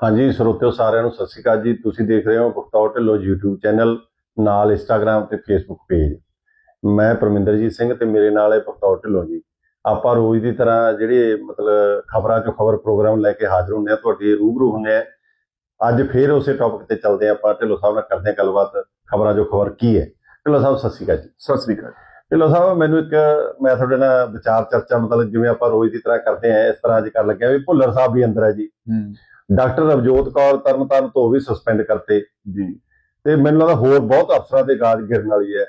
ਹਾਂਜੀ ਸਰੋਤਿਓ ਸਾਰਿਆਂ ਨੂੰ ਸਤਿ ਸ਼੍ਰੀ ਅਕਾਲ ਜੀ। ਤੁਸੀਂ ਦੇਖ ਰਹੇ ਹੋ ਬਖਤੌਰ ਢਿੱਲੋਂ YouTube ਚੈਨਲ ਨਾਲ Instagram ਤੇ Facebook ਪੇਜ ਮੈਂ ਪਰਮਿੰਦਰਜੀਤ ਸਿੰਘ ਤੇ ਮੇਰੇ ਨਾਲ ਹੈ ਬਖਤੌਰ ਢਿੱਲੋਂ ਜੀ। ਆਪਾਂ ਰੋਜ਼ ਦੀ ਤਰ੍ਹਾਂ ਜਿਹੜੇ ਮਤਲਬ ਖਬਰਾਂ ਚੋਂ ਖਬਰ ਪ੍ਰੋਗਰਾਮ ਲੈ ਕੇ ਹਾਜ਼ਰ ਹੁੰਦੇ ਆ ਤੁਹਾਡੀ ਰੂਬਰੂ ਹੁੰਦੇ ਆ ਅੱਜ ਫੇਰ ਉਸੇ ਟੌਪਿਕ ਤੇ ਚੱਲਦੇ ਆਪਾਂ। ਢਿੱਲੋਂ ਸਾਹਿਬ ਨਾਲ ਕਰਦੇ ਆ ਗੱਲਬਾਤ ਖਬਰਾਂ ਚੋਂ ਖਬਰ ਕੀ ਹੈ। ਢਿੱਲੋਂ ਸਾਹਿਬ ਸਤਿ ਸ਼੍ਰੀ ਅਕਾਲ ਜੀ। ਸਤਿ ਸ੍ਰੀ ਅਕਾਲ। ਢਿੱਲੋਂ ਸਾਹਿਬ ਮੈਨੂੰ ਇੱਕ ਮੈਂ ਤੁਹਾਡੇ ਨਾਲ ਵਿਚਾਰ ਚਰਚਾ ਮਤਲਬ ਜਿਵੇਂ ਆਪਾਂ ਰੋਜ਼ ਦੀ ਤਰ੍ਹਾਂ ਕਰਦੇ ਆ ਇਸ ਤਰ੍ਹਾਂ ਅੱਜ ਕਰ ਲੱਗਿਆ ਵੀ ਭੁੱਲਰ ਸਾਹਿਬ ਵੀ ਅੰਦਰ ਹੈ ਜੀ। ਡਾਕਟਰ ਰਵਜੋਤ ਕੌਰ ਤਰਨਤਾਰਨ ਤੋਂ ਵੀ ਸਸਪੈਂਡ ਕਰਤੇ। ਜੀ। ਤੇ ਮੈਨੂੰ ਲੱਗਦਾ ਹੋਰ ਬਹੁਤ ਅਫਸਰਾਂ ਤੇ ਗਾਜ ਗਿਰਨ ਵਾਲੀ ਹੈ।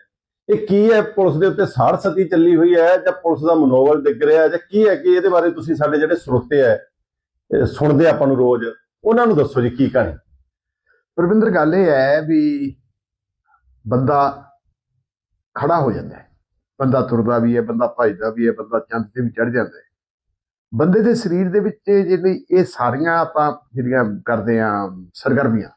ਇਹ ਕੀ ਹੈ? ਪੁਲਿਸ ਦੇ ਉੱਤੇ ਸਾੜ ਸਤੀ ਚੱਲੀ ਹੋਈ ਹੈ ਜਾਂ ਪੁਲਿਸ ਦਾ ਮਨੋਬਲ ਡਿੱਗ ਰਿਹਾ ਹੈ ਜਾਂ ਕੀ ਹੈ ਕਿ ਇਹਦੇ ਬਾਰੇ ਤੁਸੀਂ ਸਾਡੇ ਜਿਹੜੇ ਸਰੋਤੇ ਹੈ ਸੁਣਦੇ ਆਪਾਂ ਨੂੰ ਰੋਜ਼। ਉਹਨਾਂ ਨੂੰ ਦੱਸੋ ਜੀ ਕੀ ਕਹਾਣੀ? ਪ੍ਰਵਿੰਦਰ ਗੱਲ ਇਹ ਹੈ ਵੀ ਬੰਦਾ ਖੜਾ ਹੋ ਜਾਂਦਾ ਹੈ। ਬੰਦਾ ਤੁਰਦਾ ਵੀ ਹੈ ਬੰਦਾ ਭੱਜਦਾ ਵੀ ਹੈ ਬੰਦਾ ਚੰਦ ਤੇ ਵੀ ਚੜ ਜਾਂਦਾ ਹੈ। ਬੰਦੇ ਦੇ ਸਰੀਰ ਦੇ ਵਿੱਚ ਜਿਹੜੀ ਇਹ ਸਾਰੀਆਂ ਆਪਾਂ ਜਿਹੜੀਆਂ ਕਰਦੇ ਆ, ਸਰਗਰਮੀਆਂ,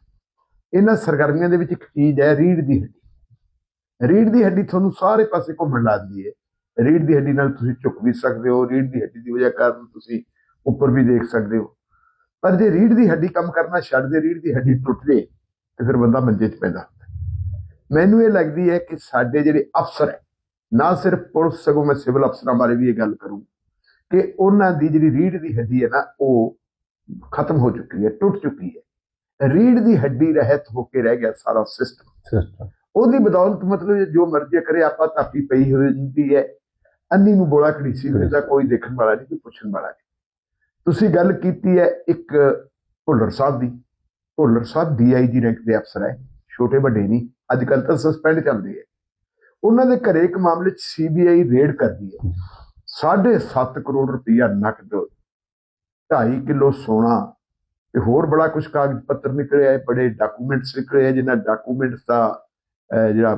ਇਹਨਾਂ ਸਰਗਰਮੀਆਂ ਦੇ ਵਿੱਚ ਇੱਕ ਚੀਜ਼ ਹੈ ਰੀੜ ਦੀ ਹੱਡੀ। ਰੀੜ ਦੀ ਹੱਡੀ ਤੁਹਾਨੂੰ ਸਾਰੇ ਪਾਸੇ ਘੁੰਮਣ ਲੱਗਦੀ ਹੈ। ਰੀੜ ਦੀ ਹੱਡੀ ਨਾਲ ਤੁਸੀਂ ਝੁਕ ਵੀ ਸਕਦੇ ਹੋ ਰੀੜ ਦੀ ਹੱਡੀ ਦੀ ਵਜ੍ਹਾ ਕਾਰਨ ਤੁਸੀਂ ਉੱਪਰ ਵੀ ਦੇਖ ਸਕਦੇ ਹੋ। ਪਰ ਜੇ ਰੀੜ ਦੀ ਹੱਡੀ ਕੰਮ ਕਰਨਾ ਛੱਡ ਦੇ ਰੀੜ ਦੀ ਹੱਡੀ ਟੁੱਟ ਜੇ, ਤੇ ਫਿਰ ਬੰਦਾ ਮੰਜੇ 'ਚ ਪੈਂਦਾ ਹੁੰਦਾ ਮੈਨੂੰ ਇਹ ਲੱਗਦੀ ਹੈ ਕਿ ਸਾਡੇ ਜਿਹੜੇ ਅਫਸਰ ਹੈ, ਨਾ ਸਿਰਫ ਪੁਲਿਸ ਸਗੋਂ ਮੈਂ ਸਿਵਲ ਅਫਸਰਾਂ ਬਾਰੇ ਵੀ ਇਹ ਗੱਲ ਕਰੂੰ ਕਿ ਉਹਨਾਂ ਦੀ ਜਿਹੜੀ ਰੀੜ ਦੀ ਹੱਡੀ ਹੈ ਨਾ ਉਹ ਖਤਮ ਹੋ ਚੁੱਕੀ ਹੈ ਟੁੱਟ ਚੁੱਕੀ ਹੈ। ਰੀੜ ਦੀ ਹੱਡੀ ਰਹਿਤ ਹੋ ਕੇ ਰਹਿ ਗਿਆ ਸਾਰਾ ਸਿਸਟਮ ਉਹਦੀ ਬਦੌਲਤ ਮਤਲਬ ਜੋ ਮਰਜ਼ੀ ਕਰੇ ਆਪਾਂ ਤਾਪੀ ਪਈ ਹੁੰਦੀ ਹੈ। ਅੰਨੀ ਨੂੰ ਬੋਲਾ ਘੜੀਸੀ ਹੋਏ ਤਾਂ ਕੋਈ ਦੇਖਣ ਵਾਲਾ ਨਹੀਂ ਕੋਈ ਪੁੱਛਣ ਵਾਲਾ ਨਹੀਂ। ਤੁਸੀਂ ਗੱਲ ਕੀਤੀ ਹੈ ਇੱਕ ਭੁੱਲਰ ਸਾਹਿਬ ਦੀ। ਭੁੱਲਰ ਸਾਹਿਬ ਡੀਆਈਜੀ ਰੈਂਕ ਦੇ ਅਫਸਰ ਹੈ ਛੋਟੇ ਵੱਡੇ ਨਹੀਂ ਅੱਜ ਕੱਲ ਤਾਂ ਸਸਪੈਂਡ ਚੱਲਦੇ ਹੈ। ਉਹਨਾਂ ਦੇ ਘਰੇ ਇੱਕ ਮਾਮਲੇ 'ਚ ਸੀਬੀਆਈ ਰੇਡ ਕਰਦੀ ਹੈ। 7.5 ਕਰੋੜ ਰੁਪਇਆ ਨਕਦ 2.5 ਕਿਲੋ ਸੋਨਾ ਤੇ ਹੋਰ ਬੜਾ ਕੁਝ ਕਾਗਜ਼ ਪੱਤਰ ਨਿਕਲੇ ਆਏ, ਬੜੇ ਡਾਕੂਮੈਂਟਸ ਨਿਕਲੇ ਆ ਜਿਨ੍ਹਾਂ ਡਾਕੂਮੈਂਟਸ ਦਾ ਜਿਹੜਾ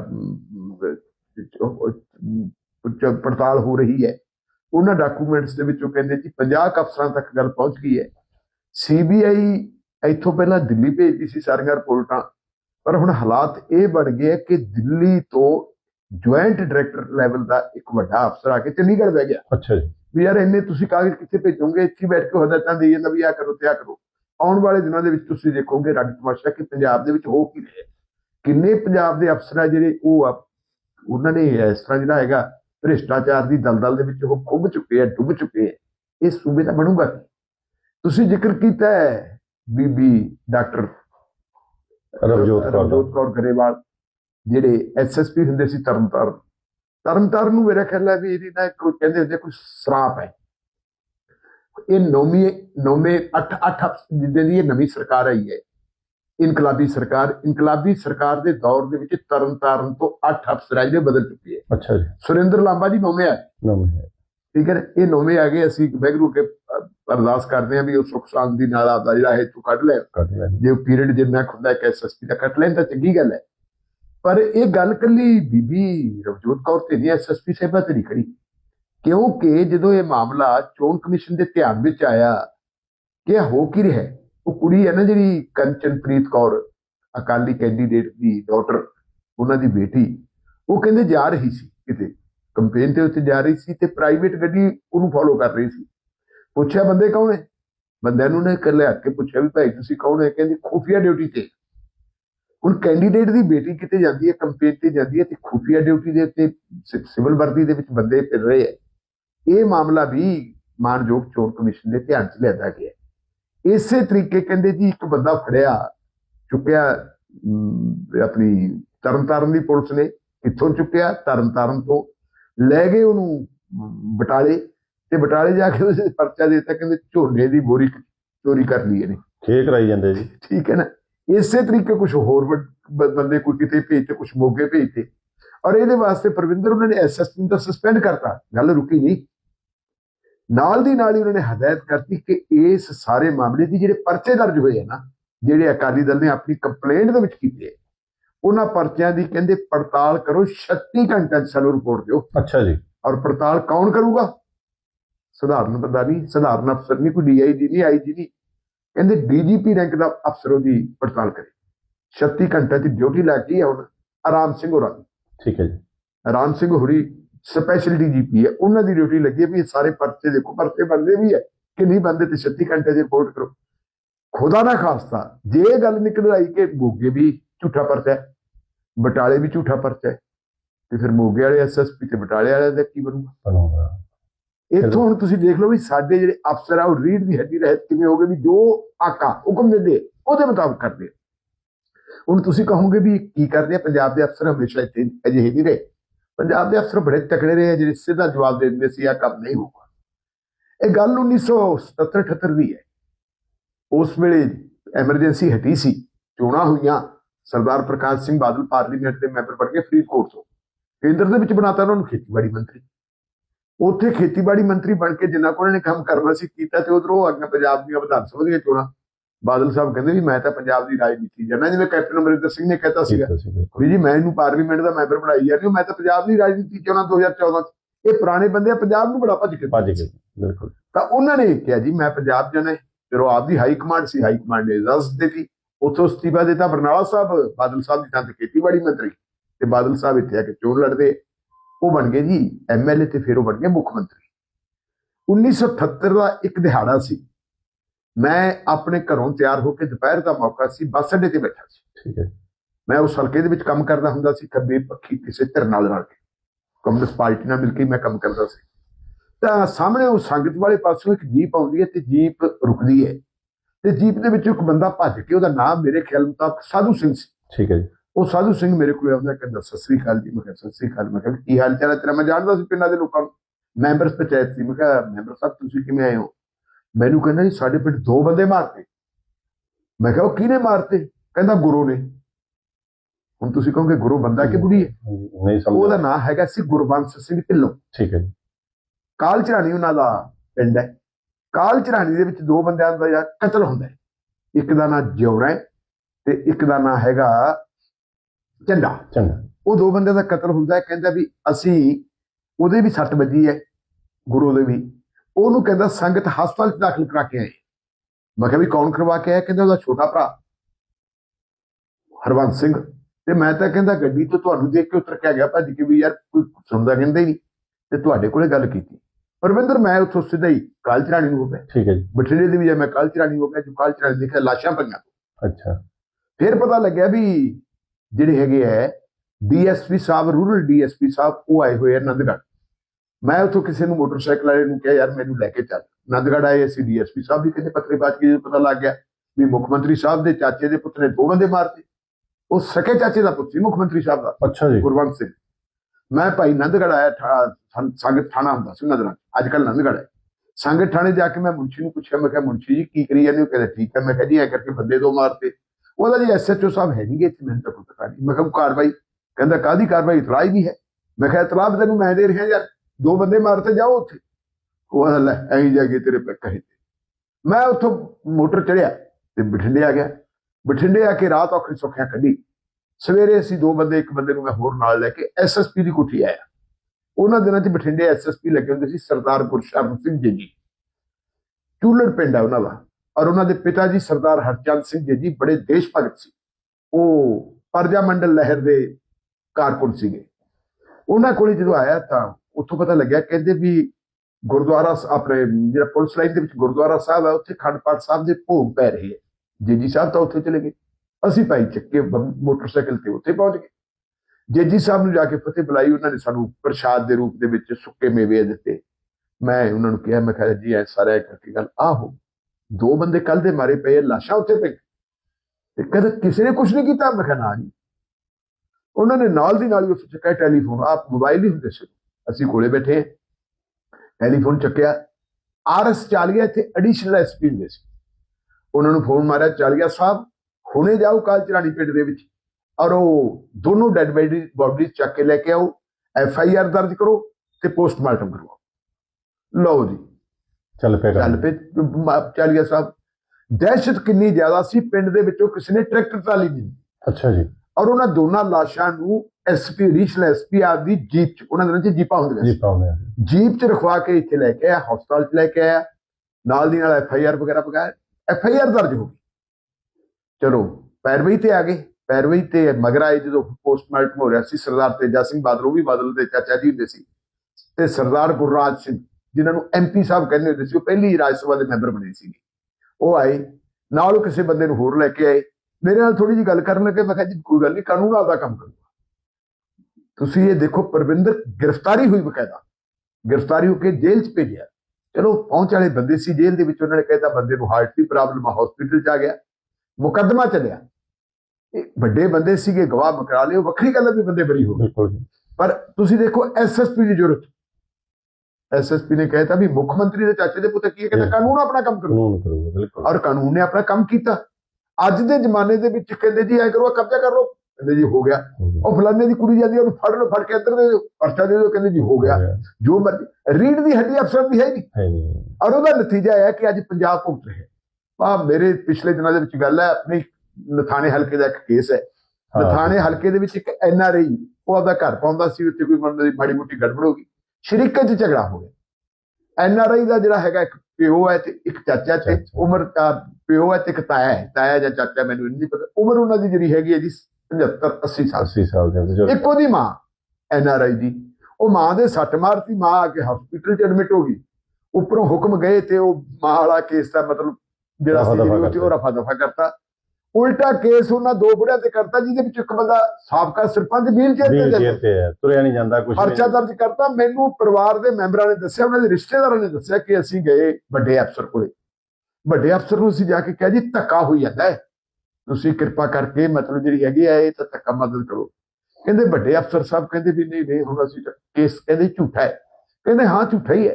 ਪੜਤਾਲ ਹੋ ਰਹੀ ਹੈ, ਉਹਨਾਂ ਡਾਕੂਮੈਂਟਸ ਦੇ ਵਿੱਚੋਂ ਕਹਿੰਦੇ ਜੀ 50 ਕੁ ਅਫਸਰਾਂ ਤੱਕ ਗੱਲ ਪਹੁੰਚ ਗਈ ਹੈ। ਸੀਬੀਆਈ ਇੱਥੋਂ ਪਹਿਲਾਂ ਦਿੱਲੀ ਭੇਜਦੀ ਸੀ ਸਾਰੀਆਂ ਰਿਪੋਰਟਾਂ, ਪਰ ਹੁਣ ਹਾਲਾਤ ਇਹ ਬਣ ਗਏ ਕਿ ਦਿੱਲੀ ਤੋਂ ਜੁਆਇੰਟ ਡਾਇਰੈਕਟਰ ਲੈਵਲ ਦਾ ਇੱਕ ਵੱਡਾ ਅਫਸਰ ਆ ਕੇ ਚੰਡੀਗੜ੍ਹ ਬਹਿ ਗਿਆ। ਅੱਛਾ ਜੀ। ਵੀ ਯਾਰ ਇੰਨੇ ਤੁਸੀਂ ਕਾਗਜ਼ ਕਿੱਥੇ ਭੇਜੋਗੇ? ਇੱਥੇ ਬੈਠ ਕੇ ਹਦਾਇਤਾਂ ਦੇ ਜਾਂਦਾ ਵੀ ਆ ਕਰੋ ਤੇ ਆ ਕਰੋ। ਆਉਣ ਵਾਲੇ ਦਿਨਾਂ ਦੇ ਵਿੱਚ ਤੁਸੀਂ ਦੇਖੋਗੇ ਰੰਗ ਤਮਾਸ਼ਾ ਕਿ ਪੰਜਾਬ ਦੇ ਵਿੱਚ ਹੋ ਕੀ ਰਿਹਾ। ਕਿੰਨੇ ਪੰਜਾਬ ਦੇ ਅਫਸਰ ਆ ਜਿਹੜੇ ਉਹ ਆ ਉਹਨਾਂ ਨੇ ਇਸ ਤਰ੍ਹਾਂ ਜਿਹੜਾ ਹੈਗਾ ਭ੍ਰਿਸ਼ਟਾਚਾਰ ਦੀ ਦਲਦਲ ਦੇ ਵਿੱਚ ਉਹ ਖੁੱਭ ਚੁੱਕੇ ਆ ਡੁੱਬ ਚੁੱਕੇ ਆ। ਇਹ ਸੂਬੇ ਦਾ ਬਣੂਗਾ ਤੁਸੀਂ ਜ਼ਿਕਰ ਕੀਤਾ ਹੈ ਬੀਬੀ ਡਾਕਟਰ ਰਵਜੋਤ ਕੌਰ ਦਾ। ਰਵਜੋਤ ਕੌਰ ਗਰੇਵਾਲ। ਜਿਹੜੇ ਐਸਐਸਪੀ ਹੁੰਦੇ ਸੀ ਤਰਨਤਾਰਨ ਤਰਨਤਾਰਨ ਨੂੰ ਮੇਰਾ ਖਿਆਲ ਹੈ ਵੀ ਇਹਦੀ ਨਾ ਇੱਕ ਕਹਿੰਦੇ ਹੁੰਦੇ ਕੋਈ ਸਰਾਪ ਹੈ। ਇਹ ਨੌਵੀਂ ਨੌਵੇਂ 8 8 ਜਿੱਦਾਂ ਦੀ ਇਹ ਨਵੀਂ ਸਰਕਾਰ ਆਈ ਹੈ ਇਨਕਲਾਬੀ ਸਰਕਾਰ ਇਨਕਲਾਬੀ ਸਰਕਾਰ ਦੇ ਦੌਰ ਦੇ ਵਿੱਚ ਤਰਨਤਾਰਨ ਤੋਂ 8 ਅਫਸਰ ਆ ਜਿਹੜੇ ਬਦਲ ਚੁੱਕੇ ਹੈ। ਅੱਛਾ ਜੀ। ਸੁਰਿੰਦਰ ਲਾਂਬਾ ਜੀ ਨੌਵੇਂ ਆ ਨਵਾਂ ਹੈ। ਠੀਕ ਹੈ? ਇਹ ਨੌਵੇਂ ਆ ਗਏ ਅਸੀਂ ਵੈਗਰੂ ਕੇ ਅਰਦਾਸ ਕਰਦੇ ਹਾਂ ਵੀ ਉਹ ਸੁਖ ਸ਼ਾਂਤੀ ਨਾਲ ਆਪਦਾ ਜਿਹੜਾ ਹੈ ਤੂੰ ਕੱਢ ਲੈ। ਕੱਢ ਲੈ। ਜੇ ਪੀਰੀਅਡ ਜਿੰਨਾ ਹੁੰਦਾ ਕਿ ਐਸਐਸਪੀ ਦਾ ਕੱਟ ਲੈਣ ਤਾਂ ਚੰਗੀ ਗੱਲ ਹੈ। ਪਰ ਇਹ ਗੱਲ ਕੱਲੀ ਬੀਬੀ ਰਵਜੋਤ ਕੌਰ ਤੇ ਨਹੀਂ ਐਸਐਸਪੀ ਸਾਹਿਬਾ ਤੇ ਨਹੀਂ ਖੜੀ। ਕਿਉਂਕਿ ਜਦੋਂ ਇਹ ਮਾਮਲਾ ਚੋਣ ਕਮਿਸ਼ਨ ਦੇ ਧਿਆਨ ਵਿੱਚ ਆਇਆ ਕਿ ਹੋ ਕੀ ਰਿਹਾ ਉਹ ਕੁੜੀ ਹੈ ਨਾ ਜਿਹੜੀ ਕੰਚਨਪ੍ਰੀਤ ਕੌਰ, ਅਕਾਲੀ ਕੈਂਡੀਡੇਟ ਦੀ ਡਾਟਰ ਉਹਨਾਂ ਦੀ ਬੇਟੀ, ਉਹ ਕਹਿੰਦੇ ਜਾ ਰਹੀ ਸੀ ਕਿਤੇ। ਕੰਪੇਨ ਤੇ ਉੱਤੇ ਜਾ ਰਹੀ ਸੀ ਤੇ ਪ੍ਰਾਈਵੇਟ ਗੱਡੀ ਉਹਨੂੰ ਫੋਲੋ ਕਰ ਰਹੀ ਸੀ। ਪੁੱਛਿਆ, ਬੰਦੇ ਕੌਣ ਹੈ? ਬੰਦਿਆਂ ਨੂੰ ਨੇ ਕਰ ਲਿਆ ਕੇ ਪੁੱਛਿਆ ਵੀ, ਭਾਈ, ਤੁਸੀਂ ਕੌਣ ਹੈ? ਕਹਿੰਦੇ, ਖੁਫੀਆ ਡਿਊਟੀ ਤੇ। ਹੁਣ ਕੈਂਡੀਡੇਟ ਦੀ ਬੇਟੀ ਕਿਤੇ ਜਾਂਦੀ ਹੈ ਕੰਪੇਨ ਤੇ ਜਾਂਦੀ ਹੈ ਤੇ ਖੁਫੀਆ ਡਿਊਟੀ ਦੇ ਉੱਤੇ ਸਿਵਲ ਵਰਦੀ ਦੇ ਵਿੱਚ ਬੰਦੇ ਫਿਰ ਰਹੇ ਹੈ। ਇਹ ਮਾਮਲਾ ਵੀ ਮਾਨਯੋਗ ਚੋਣ ਕਮਿਸ਼ਨ ਦੇ ਧਿਆਨ 'ਚ ਲਿਆਂਦਾ ਗਿਆ। ਇਸੇ ਤਰੀਕੇ ਕਹਿੰਦੇ ਜੀ ਇੱਕ ਬੰਦਾ ਫੜਿਆ ਚੁੱਕਿਆ ਆਪਣੀ ਤਰਨਤਾਰਨ ਦੀ ਪੁਲਿਸ ਨੇ ਕਿੱਥੋਂ ਚੁੱਕਿਆ? ਤਰਨਤਾਰਨ ਤੋਂ। ਲੈ ਗਏ ਉਹਨੂੰ ਬਟਾਲੇ ਤੇ ਬਟਾਲੇ ਜਾ ਕੇ ਉਹਦੇ ਪਰਚਾ ਦੇ ਦਿੱਤਾ ਕਹਿੰਦੇ ਝੋਨੇ ਦੀ ਬੋਰੀ ਚੋਰੀ ਕਰ ਲਈ ਇਹਨੇ। ਖੇ ਕਰਾਈ ਜਾਂਦੇ ਜੀ। ਠੀਕ ਹੈ ਨਾ? ਇਸੇ ਤਰੀਕੇ ਕੁਝ ਹੋਰ ਬੰਦੇ ਕੋਈ ਕਿਤੇ ਭੇਜਤੇ ਕੁਝ ਮੋਗੇ ਭੇਜਤੇ ਔਰ ਇਹਦੇ ਵਾਸਤੇ ਪ੍ਰਵਿੰਦਰ ਉਹਨਾਂ ਨੇ ਐਸਐਸਪੀ ਨੂੰ ਤਾਂ ਸਸਪੈਂਡ ਕਰਤਾ। ਗੱਲ ਰੁਕੀ ਨਹੀਂ। ਨਾਲ ਦੀ ਨਾਲ ਹੀ ਉਹਨਾਂ ਨੇ ਹਦਾਇਤ ਕਰਤੀ ਕਿ ਇਸ ਸਾਰੇ ਮਾਮਲੇ ਦੀ ਜਿਹੜੇ ਪਰਚੇ ਦਰਜ ਹੋਏ ਆ ਨਾ ਜਿਹੜੇ ਅਕਾਲੀ ਦਲ ਨੇ ਆਪਣੀ ਕੰਪਲੇਂਟ ਦੇ ਵਿੱਚ ਕੀਤੇ ਉਹਨਾਂ ਪਰਚਿਆਂ ਦੀ ਕਹਿੰਦੇ ਪੜਤਾਲ ਕਰੋ 36 ਘੰਟਿਆਂ 'ਚ ਸਾਨੂੰ ਰਿਪੋਰਟ ਦਿਓ। ਅੱਛਾ ਜੀ। ਔਰ ਪੜਤਾਲ ਕੌਣ ਕਰੂਗਾ? ਸਧਾਰਨ ਬੰਦਾ ਨਹੀਂ ਸਧਾਰਨ ਅਫਸਰ ਨਹੀਂ ਕੋਈ ਡੀਆਈਜੀ ਨਹੀਂ ਆਈਜੀ ਨਹੀਂ। ਕਹਿੰਦੇ ਡੀਜੀਪੀ ਰੈਂਕ ਦਾ ਅਫਸਰ ਉਹਦੀ ਪੜਤਾਲ ਕਰੇ। 36 ਘੰਟੇ ਦੀ ਡਿਊਟੀ ਲੱਗੀ ਹੈ ਹੁਣ ਆਰਾਮ ਸਿੰਘ ਹੋਰਾਂ ਦੀ। ਠੀਕ ਹੈ ਜੀ। ਆਰਾਮ ਸਿੰਘ ਹੋਰੀ ਸਪੈਸ਼ਲ ਡੀਜੀਪੀ ਹੈ ਉਹਨਾਂ ਦੀ ਡਿਊਟੀ ਲੱਗੀ ਹੈ ਵੀ ਸਾਰੇ ਪਰਚੇ ਦੇਖੋ ਪਰਚੇ ਬੰਦੇ ਵੀ ਹੈ ਕਿ ਨਹੀਂ ਬੰਦੇ ਤੇ 36 ਘੰਟੇ ਦੀ ਰਿਪੋਰਟ ਕਰੋ। ਖੁਦਾ ਨਾ ਖਾਸਤਾ ਜੇ ਇਹ ਗੱਲ ਨਿਕਲ ਆਈ ਕਿ ਮੋਗੇ ਵੀ ਝੂਠਾ ਪਰਚਾ ਹੈ ਬਟਾਲੇ ਵੀ ਝੂਠਾ ਪਰਚਾ ਹੈ ਤੇ ਫਿਰ ਮੋਗੇ ਵਾਲੇ ਐਸਐਸਪੀ ਤੇ ਬਟਾਲੇ ਵਾਲੇ ਦਾ ਕੀ ਬਣੂਗਾ? ਬਣੂਗਾ। ਇੱਥੋਂ ਹੁਣ ਤੁਸੀਂ ਦੇਖ ਲਓ ਵੀ ਸਾਡੇ ਜਿਹੜੇ ਅਫਸਰ ਆ ਉਹ ਰੀੜ ਦੀ ਹੱਡੀ ਰਹਿਤ ਕਿਵੇਂ ਹੋ ਗਏ ਵੀ ਜੋ ਆਕਾ ਹੁਕਮ ਦਿੰਦੇ ਉਹਦੇ ਮੁਤਾਬਕ ਕਰਦੇ। ਹੁਣ ਤੁਸੀਂ ਕਹੋਗੇ ਵੀ ਕੀ ਕਰਦੇ ਆ? ਪੰਜਾਬ ਦੇ ਅਫਸਰ ਹਮੇਸ਼ਾ ਇੱਥੇ ਅਜਿਹੇ ਨਹੀਂ ਰਹੇ। ਪੰਜਾਬ ਦੇ ਅਫਸਰ ਬੜੇ ਤਕੜੇ ਰਹੇ ਜਿਹੜੇ ਸਿੱਧਾ ਜਵਾਬ ਦੇ ਦਿੰਦੇ ਸੀ ਆ ਕੰਮ ਨਹੀਂ ਹੋਊਗਾ। ਇਹ ਗੱਲ 1977 78 ਦੀ ਹੈ। ਉਸ ਵੇਲੇ ਐਮਰਜੈਂਸੀ ਹਟੀ ਸੀ ਚੋਣਾਂ ਹੋਈਆਂ। ਸਰਦਾਰ ਪ੍ਰਕਾਸ਼ ਸਿੰਘ ਬਾਦਲ ਪਾਰਲੀਮੈਂਟ ਦੇ ਮੈਂਬਰ ਬਣ ਕੇ ਫਰੀਦਕੋਟ ਤੋਂ। ਕੇਂਦਰ ਦੇ ਵਿੱਚ ਬਣਾਤਾ ਉਹਨਾਂ ਨੂੰ ਖੇਤੀਬਾੜੀ ਮੰਤਰੀ। ਉੱਥੇ ਖੇਤੀਬਾੜੀ ਮੰਤਰੀ ਬਣ ਕੇ ਜਿੰਨਾ ਕੋਲ ਨੇ ਕੰਮ ਕਰਨਾ ਸੀ ਕੀਤਾ ਤੇ ਉਧਰੋਂ ਅੱਗੇ ਪੰਜਾਬ ਦੀਆਂ ਵਿਧਾਨ ਸਭਾ ਦੀਆਂ ਚੋਣਾਂ ਬਾਦਲ ਸਾਹਿਬ ਕਹਿੰਦੇ ਵੀ ਮੈਂ ਤਾਂ ਪੰਜਾਬ ਦੀ ਰਾਜਨੀਤੀ ਜਾਣਾ ਜਿਵੇਂ ਕੈਪਟਨ ਅਮਰਿੰਦਰ ਸਿੰਘ ਨੇ ਕਹਿਤਾ ਸੀਗਾ ਵੀ ਜੀ ਮੈਂ ਇਹਨੂੰ ਪਾਰਲੀਮੈਂਟ ਦਾ ਮੈਂਬਰ ਬਣਾਈ ਜਾ ਰਹੀ ਹਾਂ ਮੈਂ ਤਾਂ ਪੰਜਾਬ ਦੀ ਰਾਜਨੀਤੀ ਚਾਹੁੰਦਾ 2014 ਚ ਇਹ ਪੁਰਾਣੇ ਬੰਦੇ ਆ ਪੰਜਾਬ ਨੂੰ ਬੜਾ ਭੱਜ ਕੇ ਭੱਜ ਗਏ ਬਿਲਕੁਲ। ਤਾਂ ਉਹਨਾਂ ਨੇ ਕਿਹਾ ਜੀ ਮੈਂ ਪੰਜਾਬ ਜਾਣਾ ਹੈ ਜਦੋਂ ਆਪਦੀ ਹਾਈ ਕਮਾਂਡ ਸੀ ਹਾਈ ਕਮਾਂਡ ਨੇ ਇਜਾਜ਼ਤ ਦਿੱਤੀ। ਉੱਥੋਂ ਅਸਤੀਫਾ ਦਿੱਤਾ ਬਰਨਾਲਾ ਸਾਹਿਬ ਬਾਦਲ ਸਾਹਿਬ ਦੀ ਥਾਂ ਤੇ ਖੇਤੀਬਾੜੀ ਮੰਤਰੀ ਤੇ ਬਾਦਲ ਸਾਹਿਬ ਇੱਥੇ ਆ ਕੇ ਚੋਣ ਲੜਦੇ। ਉਹ ਬਣ ਗਏ ਜੀ ਐਮਐਲਏ ਤੇ ਫਿਰ ਉਹ ਬਣ ਗਏ ਮੁੱਖ ਮੰਤਰੀ। 1978 ਦਾ ਇੱਕ ਦਿਹਾੜਾ ਸੀ। ਮੈਂ ਆਪਣੇ ਘਰੋਂ ਤਿਆਰ ਹੋ ਕੇ ਦੁਪਹਿਰ ਦਾ ਮੌਕਾ ਸੀ ਬੱਸ ਅੱਡੇ ਤੇ ਬੈਠਾ ਸੀ। ਠੀਕ ਹੈ। ਮੈਂ ਉਸ ਹਲਕੇ ਦੇ ਵਿੱਚ ਕੰਮ ਕਰਦਾ ਹੁੰਦਾ ਸੀ ਖੱਬੇ ਪੱਖੀ ਕਿਸੇ ਧਿਰ ਨਾਲ ਰਲ ਕੇ। ਕਮਿਊਨਿਸਟ ਪਾਰਟੀ ਨਾਲ ਮਿਲ ਕੇ ਮੈਂ ਕੰਮ ਕਰਦਾ ਸੀ। ਤਾਂ ਸਾਹਮਣੇ ਉਹ ਸੰਗਤ ਵਾਲੇ ਪਾਸੋਂ ਇੱਕ ਜੀਪ ਆਉਂਦੀ ਹੈ ਤੇ ਜੀਪ ਰੁਕਦੀ ਹੈ। ਤੇ ਜੀਪ ਦੇ ਵਿੱਚ ਇੱਕ ਬੰਦਾ ਭੱਜ ਕੇ ਉਹਦਾ ਨਾਮ ਮੇਰੇ ਖਿਆਲ ਮੁਤਾਬਕ ਸਾਧੂ ਸਿੰਘ ਸੀ। ਠੀਕ ਹੈ ਜੀ। ਉਹ ਸਾਧੂ ਸਿੰਘ ਮੇਰੇ ਕੋਲ ਆਉਂਦਾ ਕਹਿੰਦਾ ਸਤਿ ਸ੍ਰੀ ਅਕਾਲ ਜੀ। ਮੈਂ ਕਿਹਾ ਸਤਿ ਸ੍ਰੀ ਅਕਾਲ। ਮੈਂ ਕਿਹਾ ਕੀ ਹਾਲ ਚਾਲ ਹੈ ਤੇਰਾ? ਮੈਂ ਜਾਣਦਾ ਸੀ ਪਿੰਡਾਂ ਦੇ ਲੋਕਾਂ ਨੂੰ। ਮੈਂਬਰ ਪੰਚਾਇਤ ਸੀ। ਮੈਂ ਕਿਹਾ ਮੈਂਬਰ ਸਾਹਿਬ ਤੁਸੀਂ ਕਿਵੇਂ ਆਏ ਹੋ? ਮੈਨੂੰ ਕਹਿੰਦਾ ਜੀ ਸਾਡੇ ਪਿੰਡ ਦੋ ਬੰਦੇ ਮਾਰਤੇ। ਮੈਂ ਕਿਹਾ ਉਹ ਕਿਹਨੇ ਮਾਰਤੇ? ਕਹਿੰਦਾ ਗੁਰੂ ਨੇ। ਹੁਣ ਤੁਸੀਂ ਕਹੋਗੇ ਗੁਰੂ ਬੰਦਾ ਕਿ ਬੁੜੀ ਹੈ? ਨਹੀਂ ਉਹਦਾ ਸਮਝ ਨਾਮ ਹੈਗਾ ਸੀ ਗੁਰਬੰਸ ਸਿੰਘ ਢਿੱਲੋਂ। ਠੀਕ ਹੈ ਜੀ। ਕਾਲ ਚਰਾਣੀ ਉਹਨਾਂ ਦਾ ਪਿੰਡ ਹੈ। ਕਾਲ ਚਰਾਣੀ ਦੇ ਵਿੱਚ ਦੋ ਬੰਦਿਆਂ ਦਾ ਕਤਲ ਹੁੰਦਾ ਹੈ। ਇੱਕ ਦਾ ਨਾਮ ਜੌਰਾ ਹੈ ਤੇ ਇੱਕ ਦਾ ਨਾਮ ਹੈਗਾ ਝੰਡਾ। ਚੰਗਾ ਉਹ ਦੋ ਬੰਦਿਆਂ ਦਾ ਕਤਲ ਹੁੰਦਾ ਹੈ ਕਹਿੰਦਾ ਵੀ ਅਸੀਂ ਉਹਦੇ ਵੀ ਸੱਟ ਵੱਜੀ ਹੈ ਗੁਰੂ ਦੇ ਵੀ। ਉਹਨੂੰ ਕਹਿੰਦਾ ਸੰਗਤ ਹਸਪਤਾਲ 'ਚ ਦਾਖਲ ਕਰਾ ਕੇ ਆਏ ਮੈਂ ਕਿਹਾ ਵੀ ਕੌਣ ਕਰਵਾ ਕੇ ਆਇਆ? ਕਹਿੰਦਾ ਉਹਦਾ ਛੋਟਾ ਭਰਾ ਹਰਵੰਤ ਸਿੰਘ। ਤੇ ਮੈਂ ਤਾਂ ਕਹਿੰਦਾ ਗੱਡੀ ਤੋਂ ਤੁਹਾਨੂੰ ਦੇਖ ਕੇ ਉਤਰ ਕੇ ਗਿਆ ਭੱਜ ਕੇ ਵੀ ਯਾਰ ਕੋਈ ਸੁਣਦਾ ਕਹਿੰਦਾ ਹੀ ਨਹੀਂ। ਤੇ ਤੁਹਾਡੇ ਕੋਲੇ ਗੱਲ ਕੀਤੀ। ਪਰਵਿੰਦਰ ਮੈਂ ਉੱਥੋਂ ਸਿੱਧਾ ਹੀ ਕਾਲ ਚਰਾਣੀ ਨੂੰ ਹੋ ਗਿਆ। ਠੀਕ ਹੈ ਜੀ। ਬਠਿੰਡੇ ਦੀ ਵੀ ਜੇ ਮੈਂ ਕਾਲ ਚਰਾਣੀ ਹੋ ਗਿਆ ਜੋ ਕਾਲ ਚਰਾਣੀ ਦੇਖਿਆ ਲਾਸ਼ਾਂ ਪਈਆਂ। ਅੱਛਾ। ਫਿਰ ਪਤਾ ਲੱਗਿਆ ਵੀ ਜਿਹੜੇ ਹੈਗੇ ਐ DSP Sahib rural DSP Sahib ਉਹ ਆਏ ਹੋਏ ਆ ਆਨੰਦਗੜ੍ਹ ਮੈਂ ਉੱਥੋਂ ਕਿਸੇ ਨੂੰ ਮੋਟਰਸਾਈਕਲ ਵਾਲੇ ਨੂੰ ਕਿਹਾ ਯਾਰ ਮੈਨੂੰ ਲੈ ਕੇ ਚੱਲ। ਆਨੰਦਗੜ੍ਹ ਆਏ ਅਸੀਂ ਡੀਐਸਪੀ ਸਾਹਿਬ ਵੀ ਕਹਿੰਦੇ ਪੱਤਰੇ ਬਾਤ ਕੇ ਪਤਾ ਲੱਗ ਗਿਆ ਵੀ ਮੁੱਖ ਮੰਤਰੀ ਸਾਹਿਬ ਦੇ ਚਾਚੇ ਦੇ ਪੁੱਤ ਨੇ ਦੋ ਬੰਦੇ ਮਾਰਤੇ। ਉਹ ਸਕੇ ਚਾਚੇ ਦਾ ਪੁੱਤ ਸੀ ਮੁੱਖ ਮੰਤਰੀ ਸਾਹਿਬ ਦਾ। ਅੱਛਾ ਜੀ। ਗੁਰਵੰਤ ਸਿੰਘ। ਮੈਂ ਭਾਈ ਆਨੰਦਗੜ੍ਹ ਆਇਆ ਸੰ- ਸੰਗਤ ਥਾਣਾ ਹੁੰਦਾ ਸੀ 'ਚ। ਅੱਜ ਕੱਲ੍ਹ ਆਨੰਦਗੜ੍ਹ ਹੈ। ਸੰਗਤ ਥਾਣੇ ਜਾ ਕੇ ਮੈਂ ਮੁਨਸ਼ੀ ਨੂੰ ਪੁੱਛਿਆ ਮੈਂ ਕਿਹਾ ਮੁਨਸ਼ੀ ਜੀ ਕੀ ਕਰੀ ਜਾਂਦੇ ਹੋ? ਕਹਿੰਦੇ ਠੀਕ ਹੈ। ਮੈਂ ਕਿਹਾ ਜੀ ਐ ਕਰਕੇ ਬੰਦੇ ਦੋ ਮਾਰਤੇ। ਉਹਦਾ ਜੀ ਐਸਐਚਓ ਸਾਹਿਬ ਹੈ ਨਹੀਂਗੇ ਇੱਥੇ ਮੈਨੂੰ ਤਾਂ ਕੋਈ ਪਤਾ ਨਹੀਂ ਮੈਂ ਕਿਹਾ ਕਾਰਵਾਈ, ਕਹਿੰਦਾ ਕਾਦੀ ਕਾਰਵਾਈ ਇਤਲਾਹ ਹੀ ਨਹੀਂ ਹੈ। ਮੈਂ ਕਿਹਾ ਇਤਲਾਹ ਤੈਨੂੰ ਮੈਂ ਦੇ ਰਿਹਾ ਯਾਰ, ਦੋ ਬੰਦੇ ਮਾਰ ਤੇ ਜਾਓ ਉੱਥੇ। ਉਹ ਕਹਿੰਦਾ ਲੈ, ਐਂ ਜਾ ਕੇ ਤੇਰੇ ਪੈ ਕਹੇ ਮੈਂ ਉੱਥੋਂ ਮੋਟਰ ਚੜਿਆ ਤੇ ਬਠਿੰਡੇ ਆ ਗਿਆ। ਬਠਿੰਡੇ ਆ ਕੇ ਰਾਤ ਔਖੀ ਸੁੱਖਿਆ ਕੱਢੀ। ਸਵੇਰੇ ਅਸੀਂ ਦੋ ਬੰਦੇ, ਇੱਕ ਬੰਦੇ ਨੂੰ ਮੈਂ ਹੋਰ ਨਾਲ ਲੈ ਕੇ ਐਸਐਸਪੀ ਦੀ ਕੋਠੀ ਆਇਆ। ਉਹਨਾਂ ਦਿਨਾਂ 'ਚ ਬਠਿੰਡੇ ਐਸਐਸਪੀ ਲੱਗੇ ਹੁੰਦੇ ਸੀ, ਸਰਦਾਰ ਗੁਰਸ਼ਰਨ ਸਿੰਘ ਜੀ ਜੀ। ਚੂਲੜ ਪਿੰਡ ਆ ਉਹਨਾਂ ਦਾ। ਔਰ ਉਹਨਾਂ ਦੇ ਪਿਤਾ ਜੀ ਸਰਦਾਰ ਹਰਚੰਦ ਸਿੰਘ ਜੀ ਜੀ ਬੜੇ ਦੇਸ਼ ਭਗਤ ਸੀ। ਉਹ ਪਰਜਾ ਮੰਡਲ ਲਹਿਰ ਦੇ ਕਾਰਕੁਨ ਸੀਗੇ। ਉਹਨਾਂ ਕੋਲ ਜਦੋਂ ਆਇਆ ਤਾਂ ਉੱਥੋਂ ਪਤਾ ਲੱਗਿਆ, ਕਹਿੰਦੇ ਵੀ ਗੁਰਦੁਆਰਾ ਆਪਣੇ ਜਿਹੜਾ ਪੁਲਿਸ ਲਾਈਨ ਦੇ ਵਿੱਚ ਗੁਰਦੁਆਰਾ ਸਾਹਿਬ ਹੈ ਉੱਥੇ ਖੰਡ ਪਾਠ ਸਾਹਿਬ ਦੇ ਭੋਗ ਪੈ ਰਹੇ ਹੈ ਜੇਜੀ ਸਾਹਿਬ ਤਾਂ ਉੱਥੇ ਚਲੇ ਗਏ। ਅਸੀਂ ਭਾਈ ਚੱਕੇ ਮੋਟਰਸਾਈਕਲ ਤੇ ਉੱਥੇ ਪਹੁੰਚ ਗਏ। ਜੇਜੀ ਸਾਹਿਬ ਨੂੰ ਜਾ ਕੇ ਫਤਿਹ ਬੁਲਾਈ, ਉਹਨਾਂ ਨੇ ਸਾਨੂੰ ਪ੍ਰਸ਼ਾਦ ਦੇ ਰੂਪ ਦੇ ਵਿੱਚ ਸੁੱਕੇ ਮੇਵੇ ਦਿੱਤੇ। ਮੈਂ ਉਹਨਾਂ ਨੂੰ ਕਿਹਾ, ਮੈਂ ਕਿਹਾ ਜੀ, ਐ ਸਾਰਾ ਕਰਕੇ ਗੱਲ ਆਹੋ ਦੋ ਬੰਦੇ ਕੱਲ ਦੇ ਮਾਰੇ ਪਏ ਲਾਸ਼ਾਂ ਉੱਥੇ ਪਈ ਤੇ ਕਦੇ ਕਿਸੇ ਨੇ ਕੁਝ ਨਹੀਂ ਕੀਤਾ? ਮੈਂ ਕਿਹਾ, ਨਾ ਜੀ। ਉਹਨਾਂ ਨੇ ਨਾਲ ਦੀ ਨਾਲ ਹੀ ਉੱਥੇ ਚੱਕਿਆ, ਟੈਲੀਫੋਨ। ਆਪ ਮੋਬਾਈਲ ਹੀ ਹੁੰਦੇ ਸੀ। ਅਸੀਂ ਕੋਲੇ ਬੈਠੇ ਹਾਂ। ਟੈਲੀਫੋਨ ਚੱਕਿਆ। ਆਰਐਸ ਚਾਲੀਆ ਇੱਥੇ ਐਡੀਸ਼ਨਲ ਐਸਪੀ ਹੁੰਦੇ ਸੀ। ਉਹਨਾਂ ਨੂੰ ਫੋਨ ਮਾਰਿਆ, ਚਾਲੀਆ ਸਾਹਿਬ, ਹੁਣੇ ਜਾਓ ਕਾਲ ਚਰਾਣੀ ਪਿੰਡ ਦੇ ਵਿੱਚ। ਔਰ ਉਹ ਦੋਨੋਂ ਡੈਡ ਬੋਡੀ ਬੋਡੀ ਚੱਕ ਕੇ ਲੈ ਕੇ ਆਓ। ਐਫ ਆਈ ਆਰ ਦਰਜ ਕਰੋ ਤੇ ਪੋਸਟਮਾਰਟਮ ਕਰਵਾਓ। ਲਓ ਜੀ। ਚੱਲ ਪਿਆ ਚੱਲ। ਪਏ ਚਾਲੀਆ ਸਾਹਿਬ। ਦਹਿਸ਼ਤ ਕਿੰਨੀ ਜ਼ਿਆਦਾ ਸੀ ਪਿੰਡ ਦੇ ਵਿੱਚੋਂ ਕਿਸੇ ਨੇ ਟਰੈਕਟਰ ਟਰਾਲੀ ਨਹੀਂ ਦਿੱਤੀ। ਅੱਛਾ ਜੀ। ਔਰ ਉਹਨਾਂ ਦੋਨਾਂ ਲਾਸ਼ਾਂ ਨੂੰ ਐਸਪੀ ਐਡੀਸ਼ਨਲ ਐਸਪੀ ਆਪਦੀ ਜੀਪ ਚ ਉਹਨਾਂ ਦਿਨਾਂ ਚ ਜੀਪਾਂ ਹੁੰਦੀਆਂ ਸੀ। ਪਾਉਂਦੇ ਆ ਜੀਪ ਚ ਰਖਵਾ ਕੇ ਇੱਥੇ ਲੈ ਕੇ ਆਇਆ ਹਸਪਤਾਲ ਚ ਲੈ ਕੇ ਆਇਆ ਨਾਲ ਦੀ ਨਾਲ ਐਫ ਆਈ ਆਰ ਵਗੈਰਾ ਵਗੈਰਾ ਐਫ ਆਈ ਆਰ ਦਰਜ ਹੋ ਗਈ। ਚਲੋ ਪੈਰਵਈ ਤੇ ਆ ਗਏ। ਪੈਰਵਈ ਤੇ ਮਗਰ ਆਏ ਜਦੋਂ ਪੋਸਟਮਾਰਟਮ ਹੋ ਰਿਹਾ ਸੀ ਸਰਦਾਰ ਤੇਜਾ ਸਿੰਘ ਬਾਦਲ ਉਹ ਵੀ ਬਾਦਲ ਦੇ ਚਾਚਾ ਜੀ ਹੁੰਦੇ ਸੀ। ਤੇ ਸਰਦਾਰ ਗੁਰਰਾਜ ਸਿੰਘ ਜਿਨ੍ਹਾਂ ਨੂੰ ਐਮਪੀ ਸਾਹਿਬ ਕਹਿੰਦੇ ਹੁੰਦੇ ਸੀ ਉਹ ਪਹਿਲੀ ਰਾਜ ਸਭਾ ਦੇ ਮੈਂਬਰ ਬਣੇ ਸੀ ਉਹ ਆਏ ਨਾਲ ਉਹ ਕਿਸੇ ਬੰਦੇ ਨੂੰ ਹੋਰ ਲੈ ਕੇ ਆਏ। ਮੇਰੇ ਨਾਲ ਥੋੜੀ ਜੀ ਗੱਲ ਕਰਨ ਲੱਗੇ ਮੈਂ ਕਿਹਾ ਜੀ ਕੋਈ ਗੱਲ ਨਹੀਂ ਕਾਨੂੰਨ ਆਪਦਾ ਕੰਮ ਕਰੂਗਾ। ਤੁਸੀਂ ਇਹ ਦੇਖੋ ਪਰਵਿੰਦਰ ਗ੍ਰਿਫਤਾਰੀ ਹੋਈ ਬਕਾਇਦਾ। ਗ੍ਰਿਫਤਾਰੀ ਹੋ ਕੇ ਜੇਲ੍ਹ 'ਚ ਭੇਜਿਆ। ਚਲੋ ਪਹੁੰਚ ਵਾਲੇ ਬੰਦੇ ਸੀ ਜੇਲ੍ਹ ਦੇ ਵਿੱਚ ਉਹਨਾਂ ਨੇ ਕਹਿਤਾ ਬੰਦੇ ਨੂੰ ਹਾਰਟ ਦੀ ਪ੍ਰੋਬਲਮ ਆ ਹਸਪੀਟਲ 'ਚ ਆ ਗਿਆ। ਮੁਕੱਦਮਾ ਚੱਲਿਆ। ਇਹ ਵੱਡੇ ਬੰਦੇ ਸੀਗੇ ਗਵਾਹ ਮਕਰਾ ਲਿਓ ਵੱਖਰੀ ਗੱਲ ਹੈ ਵੀ ਬੰਦੇ ਬਰੀ ਹੋ ਗਏ। ਪਰ ਤੁਸੀਂ ਦੇਖੋ ਐਸਐਸਪੀ ਦੀ ਜ਼ਰੂਰਤ। ਐਸਐਸਪੀ ਨੇ ਕਹਿਤਾ ਵੀ ਮੁੱਖ ਮੰਤਰੀ ਦੇ ਚਾਚੇ ਦੇ ਪੁੱਤ ਕੀ ਹੈ? ਕਹਿੰਦਾ. ਕਾਨੂੰਨ ਆਪਣਾ ਕੰਮ ਕਰੂ। ਕਾਨੂੰਨ ਕਰੂਗਾ ਬਿਲਕੁਲ। ਔਰ ਕਾਨੂੰਨ ਨੇ ਆਪਣਾ ਕੰਮ ਕੀਤਾ। ਅੱਜ ਦੇ ਜ਼ਮਾਨੇ ਦੇ ਵਿੱਚ ਕਹਿੰਦੇ ਜੀ ਐ ਕਰੋ ਕਬਜ਼ਾ ਕਰ ਲਓ। ਕਹਿੰਦੇ ਜੀ ਹੋ ਗਿਆ। ਉਹ ਫਲਾਣੇ ਦੀ ਕੁੜੀ ਜਾਂਦੀ ਉਹਨੂੰ ਫੜ ਲਓ ਫੜ ਕੇ ਅੰਦਰ ਦੇ ਦਿਓ ਪਰਚਾ ਦੇ ਦਿਓ ਕਹਿੰਦੇ ਜੀ ਹੋ ਗਿਆ। ਜੋ ਮਰਜ਼ੀ। ਰੀੜ ਦੀ ਹੱਡੀ ਅਫਸਰ ਦੀ ਹੈ ਨਹੀਂ। ਹੈ ਨਹੀਂ। ਔਰ ਉਹਦਾ ਨਤੀਜਾ ਇਹ ਹੈ ਕਿ ਅੱਜ ਪੰਜਾਬ ਭੁਗਤ ਰਿਹਾ ਆ ਮੇਰੇ ਪਿਛਲੇ ਦਿਨਾਂ ਦੇ ਵਿੱਚ ਗੱਲ ਹੈ ਆਪਣੀ ਨਥਾਣੇ ਹਲਕੇ ਦਾ ਇੱਕ ਕੇਸ ਹੈ। ਨਥਾਣੇ ਹਲਕੇ ਦੇ ਵਿੱਚ ਇੱਕ ਐਨਆਰਆਈ ਉਹ ਆਪਦਾ ਘਰ ਪਾਉਂਦਾ ਸੀ ਉੱਥੇ ਕੋਈ ਬੰਦੇ ਦੀ ਮਾੜੀ ਮੋਟੀ ਗੜਬੜ ਹੋ ਗਈ। ਸ਼ਰੀਕੇ 'ਚ ਝਗੜਾ ਹੋ ਗਿਆ। ਐਨਆਰਆਈ ਦਾ ਜਿਹੜਾ ਹੈਗਾ ਇੱਕ ਪਿਓ ਹੈ ਤੇ ਇੱਕ ਚਾਚਾ ਤੇ। ਉਮਰ ਦਾ ਪਿਓ ਹੈ ਤੇ ਇੱਕ ਤਾਇਆ ਹੈ। ਤਾਇਆ ਜਾਂ ਚਾਚਾ ਮੈਨੂੰ ਨਹੀਂ ਪਤਾ। ਉਮਰ ਉਹਨਾਂ ਦੀ ਜਿਹੜੀ ਹੈਗੀ ਹੈ ਜੀ 75 80 ਸਾਲ। 80 ਸਾਲ ਦੇ ਅੰਦਰ ਇੱਕ ਉਹਦੀ ਮਾਂ ਐਨਆਰਆਈ ਦੀ। ਉਹ ਮਾਂ ਦੇ ਸੱਟ ਮਾਰਤੀ ਮਾਂ ਆ ਕੇ ਹਸਪੀਟਲ 'ਚ ਐਡਮਿਟ ਹੋ ਗਈ। ਉੱਪਰੋਂ ਹੁਕਮ ਗਏ ਤੇ ਉਹ ਮਾਂ ਵਾਲਾ ਕੇਸ ਦਾ ਮਤਲਬ ਜਿਹੜਾ ਸੀ ਉਹ ਰਫਾ ਦਫਾ ਕਰਤਾ। ਉਲਟਾ ਕੇਸ ਉਹਨਾਂ ਦੋ ਬੁੜਿਆਂ ਤੇ ਕਰਤਾ ਜਿਹਦੇ ਵਿੱਚ ਇੱਕ ਬੰਦਾ ਸਾਬਕਾ ਸਰਪੰਚ ਵੀਲ ਚੇਅਰ ਤੇ ਹੈ ਤੁਰਿਆ ਨਹੀਂ ਜਾਂਦਾ ਕੁਝ ਪਰਚਾ ਦਰਜ ਕਰਤਾ। ਮੈਨੂੰ ਪਰਿਵਾਰ ਦੇ ਮੈਂਬਰਾਂ ਨੇ ਦੱਸਿਆ ਉਹਨਾਂ ਦੇ ਰਿਸ਼ਤੇਦਾਰਾਂ ਨੇ ਦੱਸਿਆ ਕਿ ਅਸੀਂ ਗਏ ਵੱਡੇ ਅਫਸਰ ਕੋਲੇ। ਵੱਡੇ ਅਫਸਰ ਨੂੰ ਅਸੀਂ ਜਾ ਕੇ ਕਿਹਾ ਜੀ ਧੱਕਾ ਹੋਈ ਜਾਂਦਾ ਤੁਸੀਂ ਕਿਰਪਾ ਕਰਕੇ ਮਤਲਬ ਜਿਹੜੀ ਹੈਗੀ ਹੈ ਇਹ ਤਾਂ ਧੱਕਾ ਮਦਦ ਕਰੋ। ਕਹਿੰਦੇ ਵੱਡੇ ਅਫਸਰ ਸਾਹਿਬ ਕਹਿੰਦੇ ਵੀ ਨਹੀਂ ਨਹੀਂ ਹੁਣ ਅਸੀਂ ਕੇਸ ਕਹਿੰਦੇ ਝੂਠਾ ਹੈ। ਕਹਿੰਦੇ ਹਾਂ ਝੂਠਾ ਹੀ ਹੈ।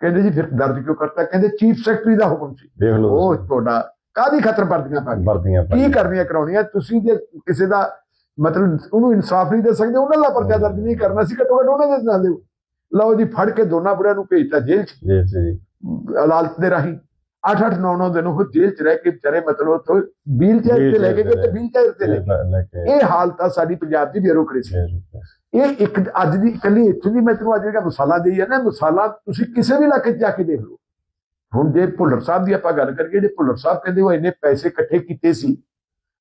ਕਹਿੰਦੇ ਜੀ ਫਿਰ ਦਰਜ ਕਿਉਂ ਕਰਤਾ? ਕਹਿੰਦੇ ਚੀਫ ਸੈਕਟਰੀ ਦਾ ਹੁਕਮ ਸੀ। ਦੇਖ ਲਓ ਉਹ ਤੁਹਾਡਾ ਕਾਦੀ ਖਤਰ ਵਰਦੀਆਂ ਪਾ ਵਰਦੀਆਂ ਕੀ ਕਰਨੀਆਂ ਕਰਾਉਣੀਆਂ? ਤੁਸੀਂ ਜੇ ਕਿਸੇ ਦਾ ਮਤਲਬ ਉਹਨੂੰ ਇਨਸਾਫ ਨਹੀਂ ਦੇ ਸਕਦੇ ਉਹਨਾਂ ਦਾ ਪਰਚਾ ਦਰਜ ਨਹੀਂ ਕਰਨਾ ਸੀ ਘੱਟੋ ਘੱਟ ਉਹਨਾਂ ਦੇ ਨਾਲ ਦਿਓ ਲਓ ਜੀ ਫੜ ਕੇ ਦੋਨਾਂ ਬੁੜਿਆਂ ਨੂੰ ਭੇਜਤਾ ਜੇਲ੍ਹ 'ਚ। ਜੀ ਜੀ। ਅਦਾਲਤ ਦੇ ਰਾਹੀਂ। 8-8 9-9 ਦਿਨ ਉਹ ਜੇਲ੍ਹ 'ਚ ਰਹਿ ਕੇ ਵਿਚਾਰੇ ਮਤਲਬ ਉੱਥੋਂ ਵੀਲ ਚੇਅਰ ਤੇ ਲੈ ਕੇ ਗਏ ਤੇ ਵੀਲ ਚੇਅਰ ਤੇ ਲੈ ਕੇ ਇਹ ਹਾਲਤ ਆ ਸਾਡੀ ਪੰਜਾਬ ਦੀ ਬਿਊਰੋਕ੍ਰੇਸੀ ਇਹ ਇੱਕ ਅੱਜ ਦੀ ਇਕੱਲੀ ਇੱਥੋਂ ਦੀ ਮੈਂ ਤੁਹਾਨੂੰ ਅੱਜ ਜਿਹੜਾ ਮਸਾਲਾ ਦੇਈ ਹੈ ਨਾ ਮਸਾਲਾ ਤੁਸੀਂ ਕਿਸੇ ਵੀ ਇਲਾਕੇ 'ਚ ਜਾ ਕੇ ਦੇਖ ਲਓ। ਹੁਣ ਜੇ ਭੁੱਲਰ ਸਾਹਿਬ ਦੀ ਆਪਾਂ ਗੱਲ ਕਰੀਏ ਜਿਹੜੇ ਭੁੱਲਰ ਸਾਹਿਬ ਕਹਿੰਦੇ ਉਹ ਇੰਨੇ ਪੈਸੇ ਇਕੱਠੇ ਕੀਤੇ ਸੀ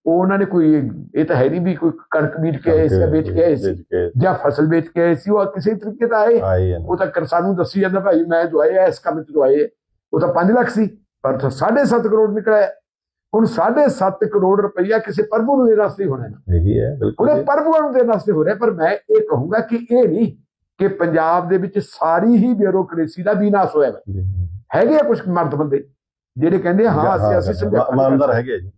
ਉਹ ਉਹਨਾਂ ਨੇ ਕੋਈ ਇਹ ਤਾਂ ਹੈ ਨਹੀਂ ਵੀ ਕੋਈ ਕਣਕ ਬੀਜ ਕੇ ਆਏ ਸੀ ਵੇਚ ਕੇ ਆਏ ਸੀ ਜਾਂ ਫਸਲ ਵੇਚ ਕੇ ਆਏ ਸੀ ਉਹ ਕਿਸੇ ਤਰੀਕੇ ਦਾ ਆਏ। ਉਹ ਤਾਂ ਕਿਸਾਨ ਨੂੰ ਦੱਸੀ ਜਾਂਦਾ ਭਾਈ ਮੈਂ ਦਵਾਏ ਆ ਇਸ ਕੰਮ 'ਚ ਦਵਾਏ ਆ। ਉਹ ਤਾਂ 5 ਲੱਖ ਸੀ ਪਰ ਤਾਂ 7.5 ਕਰੋੜ ਨਿਕਲਿਆ। ਹੁਣ 7.5 ਕਰੋੜ ਰੁਪਈਆ ਕਿਸੇ ਪ੍ਰਭੂ ਨੂੰ ਦੇਣ ਵਾਸਤੇ ਹੋਣਾ ਨਾ। ਇਹੀ ਹੈ ਬਿਲਕੁਲ ਉਹਨੇ ਪ੍ਰਭੂਆਂ ਨੂੰ ਦੇਣ ਵਾਸਤੇ ਹੋ ਰਿਹਾ ਪਰ ਮੈਂ ਇਹ ਕਹੂੰਗਾ ਕਿ ਇਹ ਨਹੀਂ ਕਿ ਪੰਜਾਬ ਦੇ ਵਿੱਚ ਸਾਰੀ ਹੀ ਬਿਊਰੋਕ੍ਰੇਸੀ ਦਾ ਵਿਨਾਸ਼ ਹੋਇਆ ਹੈ। ਹੈਗੇ ਆ ਕੁਝ ਮਰਦ ਬੰਦੇ ਜਿਹੜੇ ਕਹਿੰਦੇ ਹਾਂ ਅਸੀਂ ਅਸੀਂ ਸਮਝੌਤਾ ਨਹੀਂ ਇਮਾਨਦਾਰ ਹੈਗੇ ਆ ਜੀ।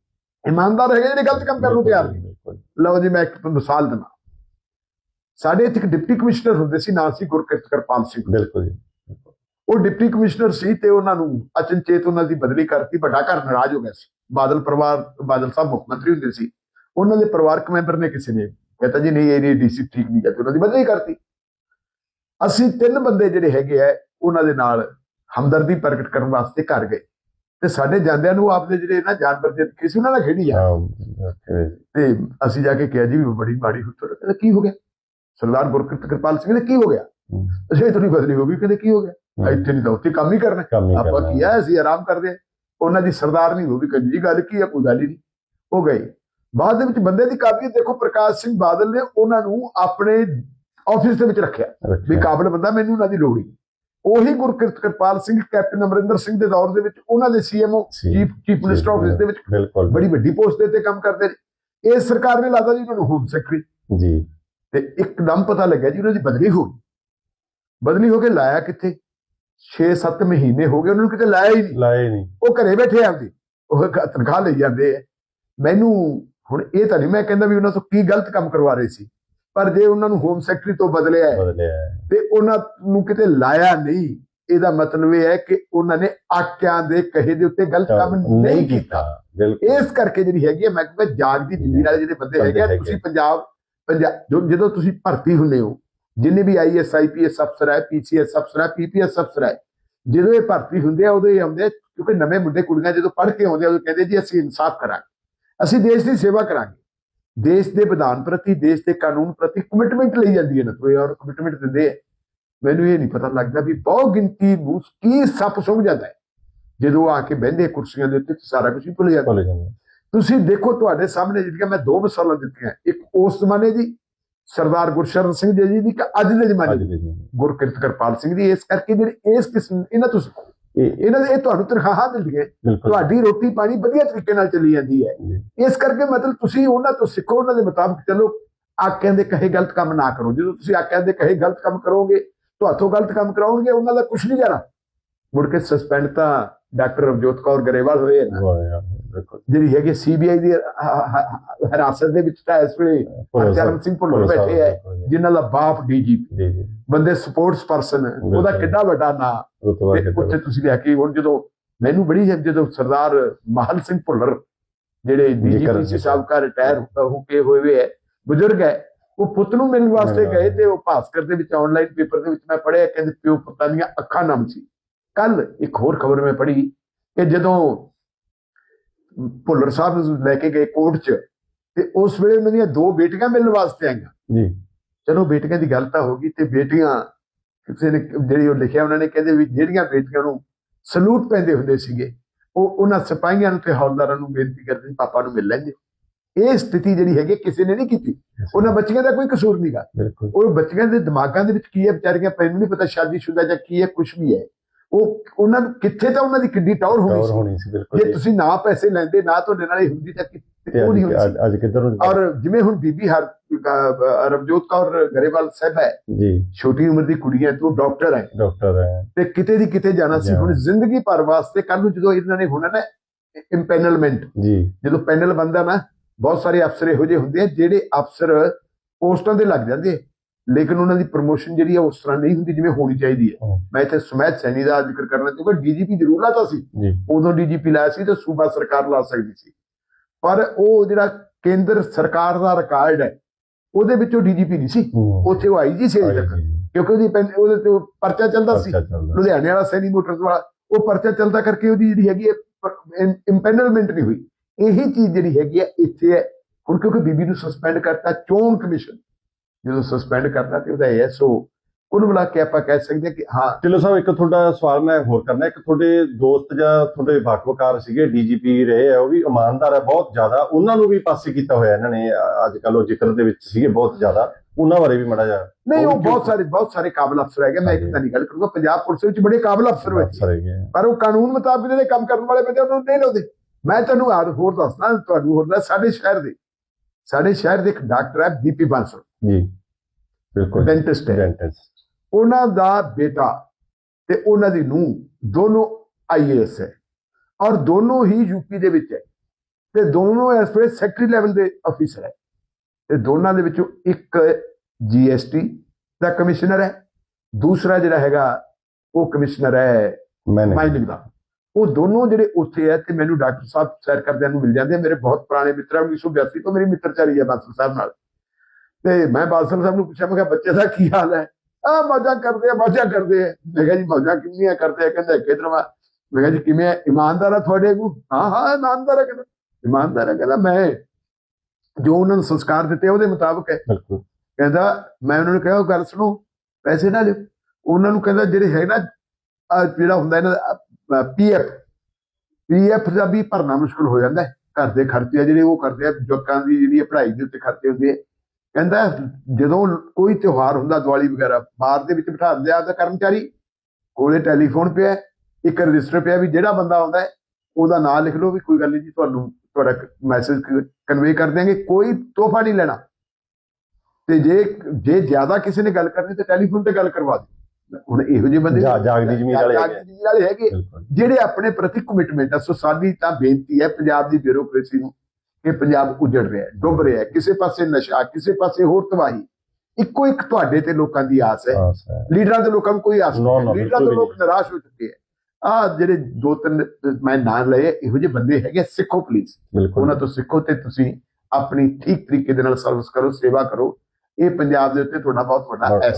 ਇਮਾਨਦਾਰ ਹੈਗੇ ਜਿਹੜੇ ਗਲਤ ਕੰਮ ਕਰਨ ਨੂੰ ਤਿਆਰ ਨਹੀਂ। ਲਓ ਜੀ ਮੈਂ ਇੱਕ ਮਿਸਾਲ ਦਿੰਦਾ। ਸਾਡੇ ਇੱਥੇ ਇੱਕ ਡਿਪਟੀ ਕਮਿਸ਼ਨਰ ਹੁੰਦੇ ਸੀ ਨਾਂ ਸੀ ਗੁਰਕਿਰਤ ਕਿਰਪਾਲ ਸਿੰਘ। ਬਿਲਕੁਲ ਜੀ ਉਹ ਡਿਪਟੀ ਕਮਿਸ਼ਨਰ ਸੀ ਤੇ ਉਹਨਾਂ ਨੂੰ ਅਚਨਚੇਤ ਉਹਨਾਂ ਦੀ ਬਦਲੀ ਕਰਤੀ ਵੱਡਾ ਘਰ ਨਾਰਾਜ਼ ਹੋ ਗਿਆ ਸੀ। ਬਾਦਲ ਪਰਿਵਾਰ ਬਾਦਲ ਸਾਹਿਬ ਮੁੱਖ ਮੰਤਰੀ ਹੁੰਦੇ ਸੀ। ਉਹਨਾਂ ਦੇ ਪਰਿਵਾਰਕ ਮੈਂਬਰ ਨੇ ਕਿਸੇ ਨੇ ਕਹਤਾ ਜੀ ਨਹੀਂ ਇਹ ਨਹੀਂ ਡੀਸੀ ਠੀਕ ਨਹੀਂ ਹੈ ਉਹਨਾਂ ਦੀ ਬਦਲੀ ਕਰਤੀ। ਅਸੀਂ ਤਿੰਨ ਬੰਦੇ ਜਿਹੜੇ ਹੈਗੇ ਆ ਉਹਨਾਂ ਦੇ ਨਾਲ ਹਮਦਰਦੀ ਪ੍ਰਗਟ ਕਰਨ ਵਾਸਤੇ ਘਰ ਗਏ। ਤੇ ਸਾਡੇ ਜਾਂਦਿਆਂ ਨੂੰ ਆਪਦੇ ਜਿਹੜੇ ਨਾ ਜਾਨਵਰ ਦੇ ਕਿਸੇ ਉਹਨਾਂ ਨਾਲ ਖੇਡੀ ਹਾਂ ਜੀ। ਤੇ ਅਸੀਂ ਜਾ ਕੇ ਕਿਹਾ ਜੀ ਵੀ ਬੜੀ ਮਾੜੀ ਤੁਹਾਡਾ ਕਹਿੰਦਾ ਕੀ ਹੋ ਗਿਆ? ਸਰਦਾਰ ਗੁਰਕਿਰਤ ਕਿਰਪਾਲ ਸਿੰਘ ਨੇ ਕੀ ਹੋ ਗਿਆ? ਅਸੀਂ ਇਤਨੀ ਬਦਲੀ ਹੋ ਗਈ ਕਹਿੰਦੇ ਕੀ ਹੋ ਗਿਆ? ਇੱਥੇ ਨਹੀਂ ਤਾਂ ਉੱਥੇ ਕੰਮ ਹੀ ਕਰਨਾ। ਹੀ ਆਪਾਂ। ਕੀ ਹੈ ਅਸੀਂ ਆਰਾਮ ਕਰਦੇ ਹਾਂ ਉਹਨਾਂ ਦੀ ਸਰਦਾਰ ਨਹੀਂ ਹੋ ਵੀ ਕਹਿੰਦੀ ਜੀ ਗੱਲ ਕੀ ਹੈ ਕੋਈ ਗੱਲ ਹੀ ਨਹੀਂ। ਉਹ ਗਏ। ਬਾਅਦ ਦੇ ਵਿੱਚ ਬੰਦੇ ਦੀ ਕਾਬਲੀਅਤ ਦੇਖੋ ਪ੍ਰਕਾਸ਼ ਸਿੰਘ ਬਾਦਲ ਨੇ ਉਹਨਾਂ ਨੂੰ ਆਪਣੇ ਆਫਿਸ ਦੇ ਵਿੱਚ ਰੱਖਿਆ। ਵੀ। ਕਾਬਲ ਬੰਦਾ ਮੈਨੂੰ ਉਹਨਾਂ ਦੀ ਲੋੜ ਹੀ ਨਹੀਂ। ਉਹੀ ਗੁਰਕਿਰਤ ਕਿਰਪਾਲ ਸਿੰਘ ਕੈਪਟਨ ਅਮਰਿੰਦਰ ਸਿੰਘ ਦੇ ਦੌਰ ਦੇ ਵਿੱਚ ਉਹਨਾਂ ਦੇ CMO chief chief minister office ਦੇ ਵਿੱਚ ਬੜੀ ਵੱਡੀ ਪੋਸਟ ਦੇ ਤੇ ਕੰਮ ਕਰਦੇ ਨੇ। ਇਸ ਸਰਕਾਰ ਨੇ ਲਾਦਾ ਜੀ ਉਹਨਾਂ ਨੂੰ ਹੋਮ ਸੈਕਟਰੀ ਜੀ। ਤੇ ਇੱਕਦਮ ਪਤਾ ਲੱਗਿਆ ਜੀ ਉਹਨਾਂ ਦੀ ਬਦਲੀ ਹੋ ਗਈ। ਬਦਲੀ ਹੋ ਕੇ ਲਾਇਆ ਕਿੱਥੇ? 6-7 ਮਹੀਨੇ ਹੋ ਗਏ ਉਹਨਾਂ ਨੂੰ ਕਿਤੇ ਲਾਇਆ ਹੀ ਨਹੀਂ। ਲਾਏ ਨਹੀਂ। ਉਹ ਘਰੇ ਬੈਠੇ ਆਪਦੀ। ਉਹ ਤਨਖਾਹ ਲਈ ਜਾਂਦੇ ਮੈਨੂੰ ਹੁਣ ਇਹ ਤਾਂ ਨਹੀਂ ਮੈਂ ਕਹਿੰਦਾ ਵੀ ਉਹਨਾਂ ਤੋਂ ਕੀ ਗਲਤ ਕੰਮ ਕਰਵਾ ਰਹੇ ਸੀ। ਪਰ ਜੇ ਉਹਨਾਂ ਨੂੰ ਹੋਮ ਸੈਕਟਰੀ ਤੋਂ ਬਦਲਿਆ ਹੈ। ਤੇ ਉਹਨਾਂ ਨੂੰ ਕਿਤੇ ਲਾਇਆ ਨਹੀਂ ਇਹਦਾ ਮਤਲਬ ਇਹ ਹੈ ਕਿ ਉਹਨਾਂ ਨੇ ਆਕਿਆਂ ਦੇ ਕਹੇ ਦੇ ਉੱਤੇ ਗਲਤ ਕੰਮ ਨਹੀਂ ਕੀਤਾ। ਇਸ ਕਰਕੇ ਜਿਹੜੀ ਹੈਗੀ ਹੈ ਮੈਂ ਕਹਿੰਦਾ ਜਾਗਦੀ ਜ਼ਮੀਰ ਵਾਲੇ ਜਿਹੜੇ ਬੰਦੇ ਹੈਗੇ ਆ, ਤੁਸੀਂ ਪੰਜਾਬ ਪੰਜਾਬ ਜਦੋਂ ਤੁਸੀਂ ਭਰਤੀ ਹੁੰਦੇ ਹੋ ਜਿੰਨੇ ਵੀ ਆਈਐਸ ਆਈਪੀਐਸ ਅਫਸਰ ਹੈ ਪੀਸੀਐਸ ਅਫਸਰ ਹੈ ਪੀਪੀਐਸ ਅਫਸਰ ਹੈ ਜਦੋਂ ਇਹ ਭਰਤੀ ਹੁੰਦੇ ਆ ਉਦੋਂ ਇਹ ਆਉਂਦੇ ਕਿਉਂਕਿ ਨਵੇਂ ਮੁੰਡੇ ਕੁੜੀਆਂ ਜਦੋਂ ਪੜ੍ਹ ਕੇ ਆਉਂਦੇ ਆ ਉਦੋਂ ਕਹਿੰਦੇ ਜੀ ਅਸੀਂ ਇਨਸਾਫ ਕਰਾਂਗੇ ਅਸੀਂ ਦੇਸ਼ ਦੀ ਸੇਵਾ ਕਰਾਂਗੇ। ਦੇਸ਼ ਦੇ ਵਿਧਾਨ ਪ੍ਰਤੀ ਦੇਸ਼ ਦੇ ਕਾਨੂੰਨ ਪ੍ਰਤੀ ਕਮਿਟਮੈਂਟ ਲਈ ਜਾਂਦੀ ਹੈ ਨਾ ਕੋਈ ਔਰ ਕਮਿਟਮੈਂਟ ਦਿੰਦੇ ਆ ਮੈਨੂੰ ਇਹ ਨਹੀਂ ਪਤਾ ਲੱਗਦਾ ਵੀ ਬਹੁ ਗਿਣਤੀ ਨੂੰ ਕੀ ਸੱਪ ਸੁੰਘ ਜਾਂਦਾ ਹੈ। ਜਦੋਂ ਆ ਕੇ ਬਹਿੰਦੇ ਕੁਰਸੀਆਂ ਦੇ ਉੱਤੇ ਸਾਰਾ ਕੁਝ ਹੀ ਭੁੱਲ ਜਾਂਦਾ ਤੁਸੀਂ ਦੇਖੋ ਤੁਹਾਡੇ ਸਾਹਮਣੇ ਜਿਹੜੀਆਂ ਮੈਂ ਦੋ ਮਿਸਾਲਾਂ ਦਿੱਤੀਆਂ ਇੱਕ ਉਸ ਜ਼ਮਾਨੇ ਦੀ ਸਰਦਾਰ ਗੁਰਸ਼ਰਨ ਸਿੰਘ ਜੀ ਦੀ ਇੱਕ ਅੱਜ ਦੇ ਜ਼ਮਾਨੇ ਦੀ। ਗੁਰਕਿਰਤ ਕਿਰਪਾਲ ਸਿੰਘ ਦੀ ਇਸ ਕਰਕੇ ਜਿਹੜੇ ਇਸ ਕਿਸਮ ਇਹਨਾਂ ਤੋਂ ਸਿੱਖੋ। ਇਹ ਇਹਨਾਂ ਦੇ ਤੁਹਾਨੂੰ ਤਨਖਾਹਾਂ ਮਿਲਦੀਆਂ ਤੁਹਾਡੀ ਰੋਟੀ ਪਾਣੀ ਵਧੀਆ ਤਰੀਕੇ ਨਾਲ ਚੱਲੀ ਜਾਂਦੀ ਹੈ। ਇਸ ਕਰਕੇ ਮਤਲਬ ਤੁਸੀਂ ਉਹਨਾਂ ਤੋਂ ਸਿੱਖੋ ਉਹਨਾਂ ਦੇ ਮੁਤਾਬਕ ਚੱਲੋ ਆਕਿਆਂ ਦੇ ਕਹੇ ਗਲਤ ਕੰਮ ਨਾ ਕਰੋ। ਜਦੋਂ ਤੁਸੀਂ ਆਕਿਆਂ ਦੇ ਕਹੇ ਗਲਤ ਕੰਮ ਕਰੋਗੇ ਤੁਹਾਥੋਂ ਗਲਤ ਕੰਮ ਕਰਾਉਣਗੇ ਉਹਨਾਂ ਦਾ ਕੁਝ ਨਹੀਂ ਜਾਣਾ। ਮੁੜ ਕੇ ਸਸਪੈਂਡ ਤਾਂ ਡਾਕਟਰ ਰਵਜੋਤ ਕੌਰ ਗਰੇਵਾਲ ਹੋਏ ਨਾ। ਜਿਹੜੀ ਹੈਗੀ ਸੀਬੀਆਈ ਦੀ ਹਿਰਾਸਤ ਦੇ ਵਿੱਚ ਤਾਂ ਇਸ ਵੇਲੇ ਚਰਨ ਸਾਹਿਬ- ਸਿੰਘ ਭੁੱਲਰ ਸਾਹਿਬ, ਬੈਠੇ ਜੀ, ਜਿਨ੍ਹਾਂ ਦਾ ਬਾਪ ਡੀਜੀਪੀ ਬੰਦੇ ਸਪੋਰਟਸ ਪਰਸਨ ਉਹਦਾ। ਕਿੰਨਾ ਵੱਡਾ ਨਾਂ। ਉੱਥੇ ਤੁਸੀਂ ਲਿਆ ਕੇ ਹੁਣ ਜਦੋਂ ਮੈਨੂੰ ਬੜੀ ਜਦੋਂ ਸਰਦਾਰ ਮਾਹਲ ਸਿੰਘ ਭੁੱਲਰ ਜਿਹੜੇ ਡੀਜੀਪੀ ਜ਼ਿਕਰ- ਸੀ ਸਾਬਕਾ ਰਿਟਾਇਰ ਹੋ ਕੇ ਹੋਏ ਹੋਏ ਹੈ ਬਜ਼ੁਰਗ ਹੈ ਉਹ ਪੁੱਤ ਨੂੰ ਮਿਲਣ ਵਾਸਤੇ ਗਏ ਤੇ ਉਹ ਭਾਸਕਰ ਦੇ ਵਿੱਚ ਆਨਲਾਈਨ ਪੇਪਰ ਦੇ ਵਿੱਚ ਮੈਂ ਪੜ੍ਹਿਆ ਕਹਿੰਦੇ ਪਿਓ ਪੁੱਤਾਂ ਦੀਆਂ ਅੱਖਾਂ ਨਮ ਸੀ। ਕੱਲ ਇੱਕ ਹੋਰ ਖਬਰ ਮੈਂ ਪੜ੍ਹੀ ਕਿ ਜਦੋਂ ਭੁੱਲਰ ਸਾਹਿਬ ਨੂੰ ਲੈ ਕੇ ਗਏ ਕੋਰਟ 'ਚ ਤੇ ਉਸ ਵੇਲੇ ਉਹਨਾਂ ਦੀਆਂ ਦੋ ਬੇਟੀਆਂ ਮਿਲਣ ਵਾਸਤੇ ਆਈਆਂ। ਜੀ। ਚਲੋ ਬੇਟੀਆਂ ਦੀ ਗੱਲ ਤਾਂ ਹੋ ਗਈ ਤੇ ਬੇਟੀਆਂ ਕਿਸੇ ਨੇ ਜਿਹੜੀ ਉਹ ਲਿਖਿਆ ਉਹਨਾਂ ਨੇ ਕਹਿੰਦੇ ਵੀ ਜਿਹੜੀਆਂ ਬੇਟੀਆਂ ਨੂੰ ਸਲੂਟ ਪੈਂਦੇ ਹੁੰਦੇ ਸੀਗੇ ਉਹ ਉਹਨਾਂ ਸਿਪਾਹੀਆਂ ਨੂੰ ਤੇ ਹੌਲਦਾਰਾਂ ਨੂੰ ਬੇਨਤੀ ਕਰਦੇ ਪਾਪਾ ਨੂੰ ਮਿਲ ਲੈਂਦੇ। ਇਹ ਸਥਿਤੀ ਜਿਹੜੀ ਹੈਗੀ ਕਿਸੇ ਨੇ ਨਹੀਂ ਕੀਤੀ। ਉਹਨਾਂ ਬੱਚੀਆਂ ਦਾ ਕੋਈ ਕਸੂਰ ਨਹੀਂਗਾ ਉਹ ਬੱਚੀਆਂ ਦੇ ਦਿਮਾਗਾਂ ਦੇ ਵਿੱਚ ਕੀ ਹੈ ਵਿਚਾਰੀਆਂ ਮੈਨੂੰ ਨਹੀਂ ਪਤਾ ਸ਼ਾਦੀशुदा ਜਾਂ ਕੀ ਹੈ ਕੁਝ ਵੀ ਹੈ। ਉਹ ਉਹਨਾਂ ਨੂੰ ਕਿੱਥੇ ਤਾਂ ਉਹਨਾਂ ਦੀ ਕਿੱਡੀ ਟੌਰ ਹੋਣੀ ਸੀ। ਹੋਣੀ ਸੀ ਬਿਲਕੁਲ ਜੇ। ਤੁਸੀਂ ਨਾ ਪੈਸੇ ਲੈਂਦੇ ਨਾ ਤੁਹਾਡੇ ਨਾਲ ਇਹ ਹੁੰਦੀ ਤਾਂ ਕਿ- ਤੇ ਉਹ ਨਹੀਂ ਹੋਣੀ ਅੱਜ ਕਿੱਧਰ ਔਰ ਜਿਵੇਂ ਹੁਣ ਬੀਬੀ ਹਰ ਰਵਜੋਤ ਕੌਰ ਗਰੇਵਾਲ ਸਾਹਿਬ ਹੈ। ਜੀ। ਛੋਟੀ ਉਮਰ ਦੀ ਕੁੜੀ ਹੈ ਤੂੰ ਡਾਕਟਰ ਹੈ। ਡਾਕਟਰ ਹੈ। ਤੇ ਕਿਤੇ ਦੀ ਕਿਤੇ ਜਾਣਾ ਸੀ। ਹੁਣ ਜ਼ਿੰਦਗੀ ਭਰ ਵਾਸਤੇ ਕੱਲ ਨੂੰ ਜਦੋਂ ਇਹਨਾਂ ਨੇ ਹੋਣਾ ਨਾ ਇੰਪੈਨਲਮੈਂਟ ਜੀ। ਜਦੋਂ ਪੈਨਲ ਬੰਦਾ ਨਾ ਬਹੁਤ ਸਾਰੇ ਅਫਸਰ ਇਹੋ ਜਿਹੇ ਹੁੰਦੇ ਆ ਜਿਹੜੇ ਅਫਸਰ ਪੋਸਟਾਂ ਤੇ ਲੱਗ ਜਾਂਦੇ ਆ, ਲੇਕਿਨ ਉਹਨਾਂ ਦੀ ਪ੍ਰਮੋਸ਼ਨ ਜਿਹੜੀ ਆ ਉਸ ਤਰ੍ਹਾਂ ਨਹੀਂ ਹੁੰਦੀ ਜਿਵੇਂ ਹੋਣੀ ਚਾਹੀਦੀ ਹੈ। ਮੈਂ ਇੱਥੇ ਸੁਮੈਤ ਸੈਣੀ ਦਾ ਜ਼ਿਕਰ ਕਰਨਾ ਚਾਹੁੰਦਾ ਡੀਜੀਪੀ ਜ਼ਰੂਰ ਲਾਤਾ ਸੀ। ਉਦੋਂ ਡੀਜੀਪੀ ਲਾਇਆ ਸੀ ਤੇ ਸੂਬਾ ਸਰਕਾਰ ਲਾ ਸਕਦੀ ਸੀ। ਪਰ ਉਹ ਜਿਹੜਾ ਕੇਂਦਰ ਸਰਕਾਰ ਦਾ ਰਿਕਾਰਡ ਹੈ ਉਹਦੇ ਵਿੱਚੋਂ ਡੀਜੀਪੀ ਨਹੀਂ ਸੀ। ਉੱਥੇ ਉਹ ਆਈ ਜੀ ਸੀ ਤੱਕ। ਕਿਉਂਕਿ ਉਹਦੀ ਉਹਦੇ ਤੇ ਪਰਚਾ ਚੱਲਦਾ ਸੀ। ਲੁਧਿਆਣੇ ਵਾਲਾ ਸੈਨੀ ਮੋਟਰਸ ਵਾਲਾ ਉਹ ਪਰਚਾ ਚੱਲਦਾ ਕਰਕੇ ਉਹਦੀ ਜਿਹੜੀ ਹੈਗੀ ਹੈ ਇੰਪੈਨਲਮੈਂਟ ਨਹੀਂ ਹੋਈ। ਇਹੀ ਚੀਜ਼ ਜਿਹੜੀ ਹੈਗੀ ਹੈ ਇੱਥੇ ਹੈ। ਹੁਣ ਕਿਉਂਕਿ ਬੀਬੀ ਨੂੰ ਸਸਪੈਂਡ ਕਰਤਾ ਚੋਣ ਕਮਿਸ਼ਨ। ਜਦੋਂ ਸਸਪੈਂਡ ਕਰਤਾ ਤੇ ਉਹਦਾ ਐਸਓ ਕੁੱਲ ਮਿਲਾ ਕੇ ਆਪਾਂ ਕਹਿ ਸਕਦੇ ਹਾਂ ਕਿ ਹਾਂ। ਚਲੋ ਸਾਹਿਬ ਇੱਕ ਤੁਹਾਡਾ ਸਵਾਲ ਮੈਂ ਹੋਰ ਕਰਨਾ। ਇੱਕ ਤੁਹਾਡੇ ਦੋਸਤ ਜਾਂ ਤੁਹਾਡੇ ਵਾਕਵਕਾਰ ਸੀਗੇ ਡੀਜੀਪੀ ਰਹੇ ਆ ਉਹ ਵੀ ਇਮਾਨਦਾਰ ਹੈ ਬਹੁਤ ਜ਼ਿਆਦਾ। ਉਹਨਾਂ ਨੂੰ ਵੀ ਪਾਸੇ ਕੀਤਾ ਹੋਇਆ ਇਹਨਾਂ ਨੇ ਅੱਜ ਕੱਲ ਉਹ ਜ਼ਿਕਰ ਦੇ ਵਿੱਚ ਸੀਗੇ ਬਹੁਤ ਜ਼ਿਆਦਾ। ਉਹਨਾਂ ਬਾਰੇ ਵੀ ਮੜਾ ਜਾ ਨਹੀਂ ਉਹ ਬਹੁਤ ਸਾਰੇ ਬਹੁਤ ਸਾਰੇ ਕਾਬਲ ਅਫਸਰ ਹੈਗੇ। ਮੈਂ ਇੱਕ। ਤਾਂ ਨਹੀਂ ਗੱਲ ਕਰੂੰਗਾ ਪੰਜਾਬ ਪੁਲਿਸ ਵਿੱਚ ਬੜੇ ਕਾਬਲ ਅਫਸਰ ਹੋਏ। ਪਰ ਉਹ ਕਾਨੂੰਨ ਮੁਤਾਬਕ ਜਿਹੜੇ ਕੰਮ ਕਰਨ ਵਾਲੇ ਬੰਦੇ ਉਹਨਾਂ ਨੂੰ ਨਹੀਂ ਲਾਉਂਦੇ। ਮੈਂ ਤੁਹਾਨੂੰ ਆਦ ਹੋਰ ਦੱਸਦਾ ਤੁਹਾਨੂੰ ਹੋਰ ਸਾਡੇ ਸ਼ਹਿਰ ਦੇ ਸਾਡੇ ਸ਼ਹਿਰ ਦੇ ਇੱਕ ਡਾਕਟਰ ਹੈ ਬੀਪੀ ਬਾਂਸਲ। ਜੀ ਬਿਲਕੁਲ ਡੈਂਟਿਸਟ ਹੈ। ਡੈਂਟਿਸਟ ਉਹਨਾਂ ਦਾ ਬੇਟਾ ਤੇ ਉਹਨਾਂ ਦੀ ਨੂੰਹ ਦੋਨੋਂ ਆਈਏਐਸ ਹੈ ਔਰ ਦੋਨੋਂ ਹੀ ਯੂਪੀ ਦੇ ਵਿੱਚ ਹੈ ਤੇ ਦੋਨੋਂ ਇਸ ਵੇਲੇ ਸੈਕਟਰੀ ਲੈਵਲ ਦੇ ਅਫੀਸਰ ਹੈ ਤੇ ਦੋਨਾਂ ਦੇ ਵਿੱਚੋਂ ਇੱਕ ਜੀਐਸਟੀ ਦਾ ਕਮਿਸ਼ਨਰ ਹੈ ਦੂਸਰਾ ਜਿਹੜਾ ਹੈਗਾ ਉਹ ਕਮਿਸ਼ਨਰ ਹੈ ਮਾਈਨਿੰਗ ਦਾ। ਉਹ ਦੋਨੋਂ ਜਿਹੜੇ ਉੱਥੇ ਹੈ ਤੇ ਮੈਨੂੰ ਡਾਕਟਰ ਸਾਹਿਬ ਸੈਰ ਕਰਦਿਆਂ ਨੂੰ ਮਿਲ ਜਾਂਦੇ। ਮੇਰੇ ਬਹੁਤ ਪੁਰਾਣੇ ਮਿੱਤਰ ਆ 1982 ਤੋਂ ਮੇਰੀ ਮਿੱਤਰਚਾਰੀ ਹੈ ਬਾਦਲ ਸਾਹਿਬ ਨਾਲ। ਤੇ ਮੈਂ ਬਾਦਲ ਸਾਹਿਬ ਨੂੰ ਪੁੱਛਿਆ ਮੈਂ ਕਿਹਾ ਬੱਚੇ ਦਾ ਕੀ ਹਾਲ ਹੈ? ਆ ਮੌਜਾਂ ਕਰਦੇ ਆ ਮੌਜਾਂ ਕਰਦੇ ਆ। ਮੈਂ ਕਿਹਾ ਜੀ ਮੌਜਾਂ ਕਿੰਨੀਆਂ ਕਰਦੇ ਆ? ਕਹਿੰਦਾ ਕਿਧਰ ਵਾ। ਮੈਂ ਕਿਹਾ ਜੀ ਕਿਵੇਂ? ਇਮਾਨਦਾਰ ਆ ਤੁਹਾਡੇ ਨੂੰ ਹਾਂ ਹਾਂ ਇਮਾਨਦਾਰ ਆ ਕਹਿੰਦਾ। ਇਮਾਨਦਾਰ ਆ ਕਹਿੰਦਾ ਮੈਂ ਜੋ ਉਹਨਾਂ ਨੂੰ ਸੰਸਕਾਰ ਦਿੱਤੇ ਉਹਦੇ ਮੁਤਾਬਕ ਹੈ। ਬਿਲਕੁਲ। ਕਹਿੰਦਾ ਮੈਂ ਉਹਨਾਂ ਨੂੰ ਕਿਹਾ ਉਹ ਗੱਲ ਸੁਣੋ ਪੈਸੇ ਨਾ ਲਿਓ। ਉਹਨਾਂ ਨੂੰ ਕਹਿੰਦਾ ਜਿਹੜੇ ਹੈ ਨਾ ਜਿਹੜਾ ਹੁੰਦਾ ਇਹਨਾਂ ਦਾ ਪੀਐਫ। ਪੀਐਫ ਦਾ ਵੀ ਭਰਨਾ ਮੁਸ਼ਕਲ ਹੋ ਜਾਂਦਾ ਹੈ। ਘਰ ਦੇ ਖਰਚੇ ਜਿਹੜੇ ਉਹ ਕਰਦੇ ਆ ਜੋਕਾਂ ਦੀ ਜਿਹੜੀ ਪੜ੍ਹਾਈ ਦੇ ਉੱਤੇ ਖਰਚੇ ਹੁੰਦੇ ਆ। ਕਹਿੰਦਾ ਜਦੋਂ ਕੋਈ ਤਿਉਹਾਰ ਹੁੰਦਾ ਦੀਵਾਲੀ ਵਗੈਰਾ ਬਾਹਰ ਦੇ ਵਿੱਚ ਬਿਠਾ ਦਿੰਦੇ ਆ ਤਾਂ ਕਰਮਚਾਰੀ ਕੋਲੇ ਟੈਲੀਫੋਨ ਪਿਆ ਇੱਕ ਰਜਿਸਟਰ ਪਿਆ ਵੀ ਜਿਹੜਾ ਬੰਦਾ ਆਉਂਦਾ ਉਹਦਾ ਨਾਮ ਲਿਖ ਲਓ ਵੀ ਕੋਈ ਗੱਲ ਨਹੀਂ ਜੀ ਤੁਹਾਨੂੰ ਤੁਹਾਡਾ ਮੈਸੇਜ ਕਨਵੇ ਕਰ ਦਿਆਂਗੇ ਕੋਈ ਤੋਹਫਾ ਨਹੀਂ ਲੈਣਾ। ਤੇ ਜੇ ਜੇ ਜ਼ਿਆਦਾ ਕਿਸੇ ਨੇ ਗੱਲ ਕਰਨੀ ਤੇ ਟੈਲੀਫੋਨ ਤੇ ਗੱਲ ਕਰਵਾ ਦਿਓ। ਹੁਣ ਇਹੋ ਜਿਹੇ ਬੰਦੇ ਜਾਗਦੀ ਜ਼ਮੀਨ ਵਾਲੇ ਹੈਗੇ। ਜਾਗਦੀ ਜ਼ਮੀਨ ਵਾਲੇ ਹੈਗੇ ਬਿਲਕੁਲ। ਜਿਹੜੇ ਆਪਣੇ ਪ੍ਰਤੀ ਕਮਿਟਮੈਂਟ ਹੈ ਸੋ ਸਾਡੀ ਤਾਂ ਬੇਨਤੀ ਹੈ ਪੰਜਾਬ ਦੀ ਬਿਊਰੋਕ੍ਰੇਸੀ ਨੂੰ ਕਿ ਪੰਜਾਬ ਉਜੜ ਰਿਹਾ ਹੈ ਡੁੱਬ ਰਿਹਾ ਹੈ। ਕਿਸੇ ਪਾਸੇ ਨਸ਼ਾ ਕਿਸੇ ਪਾਸੇ ਹੋਰ ਤਬਾਹੀ। ਇੱਕੋ ਇੱਕ ਤੁਹਾਡੇ ਤੇ ਲੋਕਾਂ ਦੀ ਆਸ ਹੈ। ਹਾਂ। ਲੀਡਰਾਂ ਦੇ ਲੋਕਾਂ ਨੂੰ ਕੋਈ ਆਸ ਨਹੀਂ ਹੈ। ਲੀਡਰਾਂ ਬਿਲਕੁਲ ਲੋਕ ਨਿਰਾਸ਼ ਹੋ ਚੁੱਕੇ ਆ ਆ ਜਿਹੜੇ ਦੋ ਤਿੰਨ ਮੈਂ ਨਾਂ ਲਏ ਇਹੋ ਜਿਹੇ ਬੰਦੇ ਹੈਗੇ ਸਿੱਖੋ ਪਲੀਜ਼ ਉਹਨਾਂ ਤੋਂ ਸਿੱਖੋ ਤੇ ਤੁਸੀਂ ਆਪਣੀ ਠੀਕ ਤਰੀਕੇ ਦੇ ਨਾਲ ਸਰਵਿਸ ਕਰੋ ਸੇਵਾ ਕਰੋ। ਇਹ ਪੰਜਾਬ ਦੇ ਉੱਤੇ ਤੁਹਾਡਾ ਬਹੁਤ ਵੱਡਾ ਹੋਊਗਾ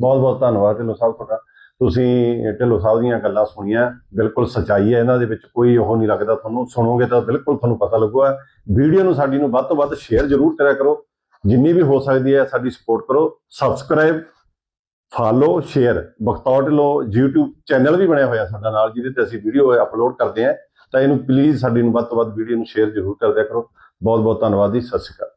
ਬਹੁਤ ਬਹੁਤ ਧੰਨਵਾਦ। ਢਿੱਲੋਂ ਸਾਹਿਬ ਤੁਹਾਡਾ ਤੁਸੀਂ ਢਿੱਲੋਂ ਸਾਹਿਬ ਦੀਆਂ ਗੱਲਾਂ ਸੁਣੀਆਂ, ਬਿਲਕੁਲ ਸਚਾਈ ਹੈ, ਇਹਨਾਂ ਦੇ ਵਿੱਚ ਕੋਈ ਉਹ ਨਹੀਂ ਲੱਗਦਾ ਤੁਹਾਨੂੰ। ਸੁਣੋਗੇ ਤਾਂ ਬਿਲਕੁਲ ਤੁਹਾਨੂੰ ਪਤਾ ਲੱਗੂਗਾ। ਵੀਡੀਓ ਨੂੰ ਸਾਡੀ ਨੂੰ ਵੱਧ ਤੋਂ ਵੱਧ ਸ਼ੇਅਰ ਜ਼ਰੂਰ ਕਰਿਆ ਕਰੋ। ਜਿੰਨੀ ਵੀ ਹੋ ਸਕਦੀ ਹੈ, ਸਾਡੀ ਸਪੋਰਟ ਕਰੋ। Subscribe follow share Bakhtaur Dhillon YouTube channel ਵੀ ਬਣਿਆ ਹੋਇਆ ਸਾਡਾ ਨਾਲ, ਜਿਹਦੇ ਤੇ ਅਸੀਂ ਵੀਡੀਓ ਅਪਲੋਡ ਕਰਦੇ ਹਾਂ। ਤਾਂ ਇਹਨੂੰ ਪਲੀਜ਼ ਸਾਡੀ ਨੂੰ ਵੱਧ ਤੋਂ ਵੱਧ ਵੀਡੀਓ ਨੂੰ ਸ਼ੇਅਰ ਜ਼ਰੂਰ ਕਰਦਿਆ ਕਰੋ। ਬਹੁਤ ਬਹੁਤ ਧੰਨਵਾਦ ਜੀ, ਸਤਿ ਸ਼੍ਰੀ ਅਕਾਲ।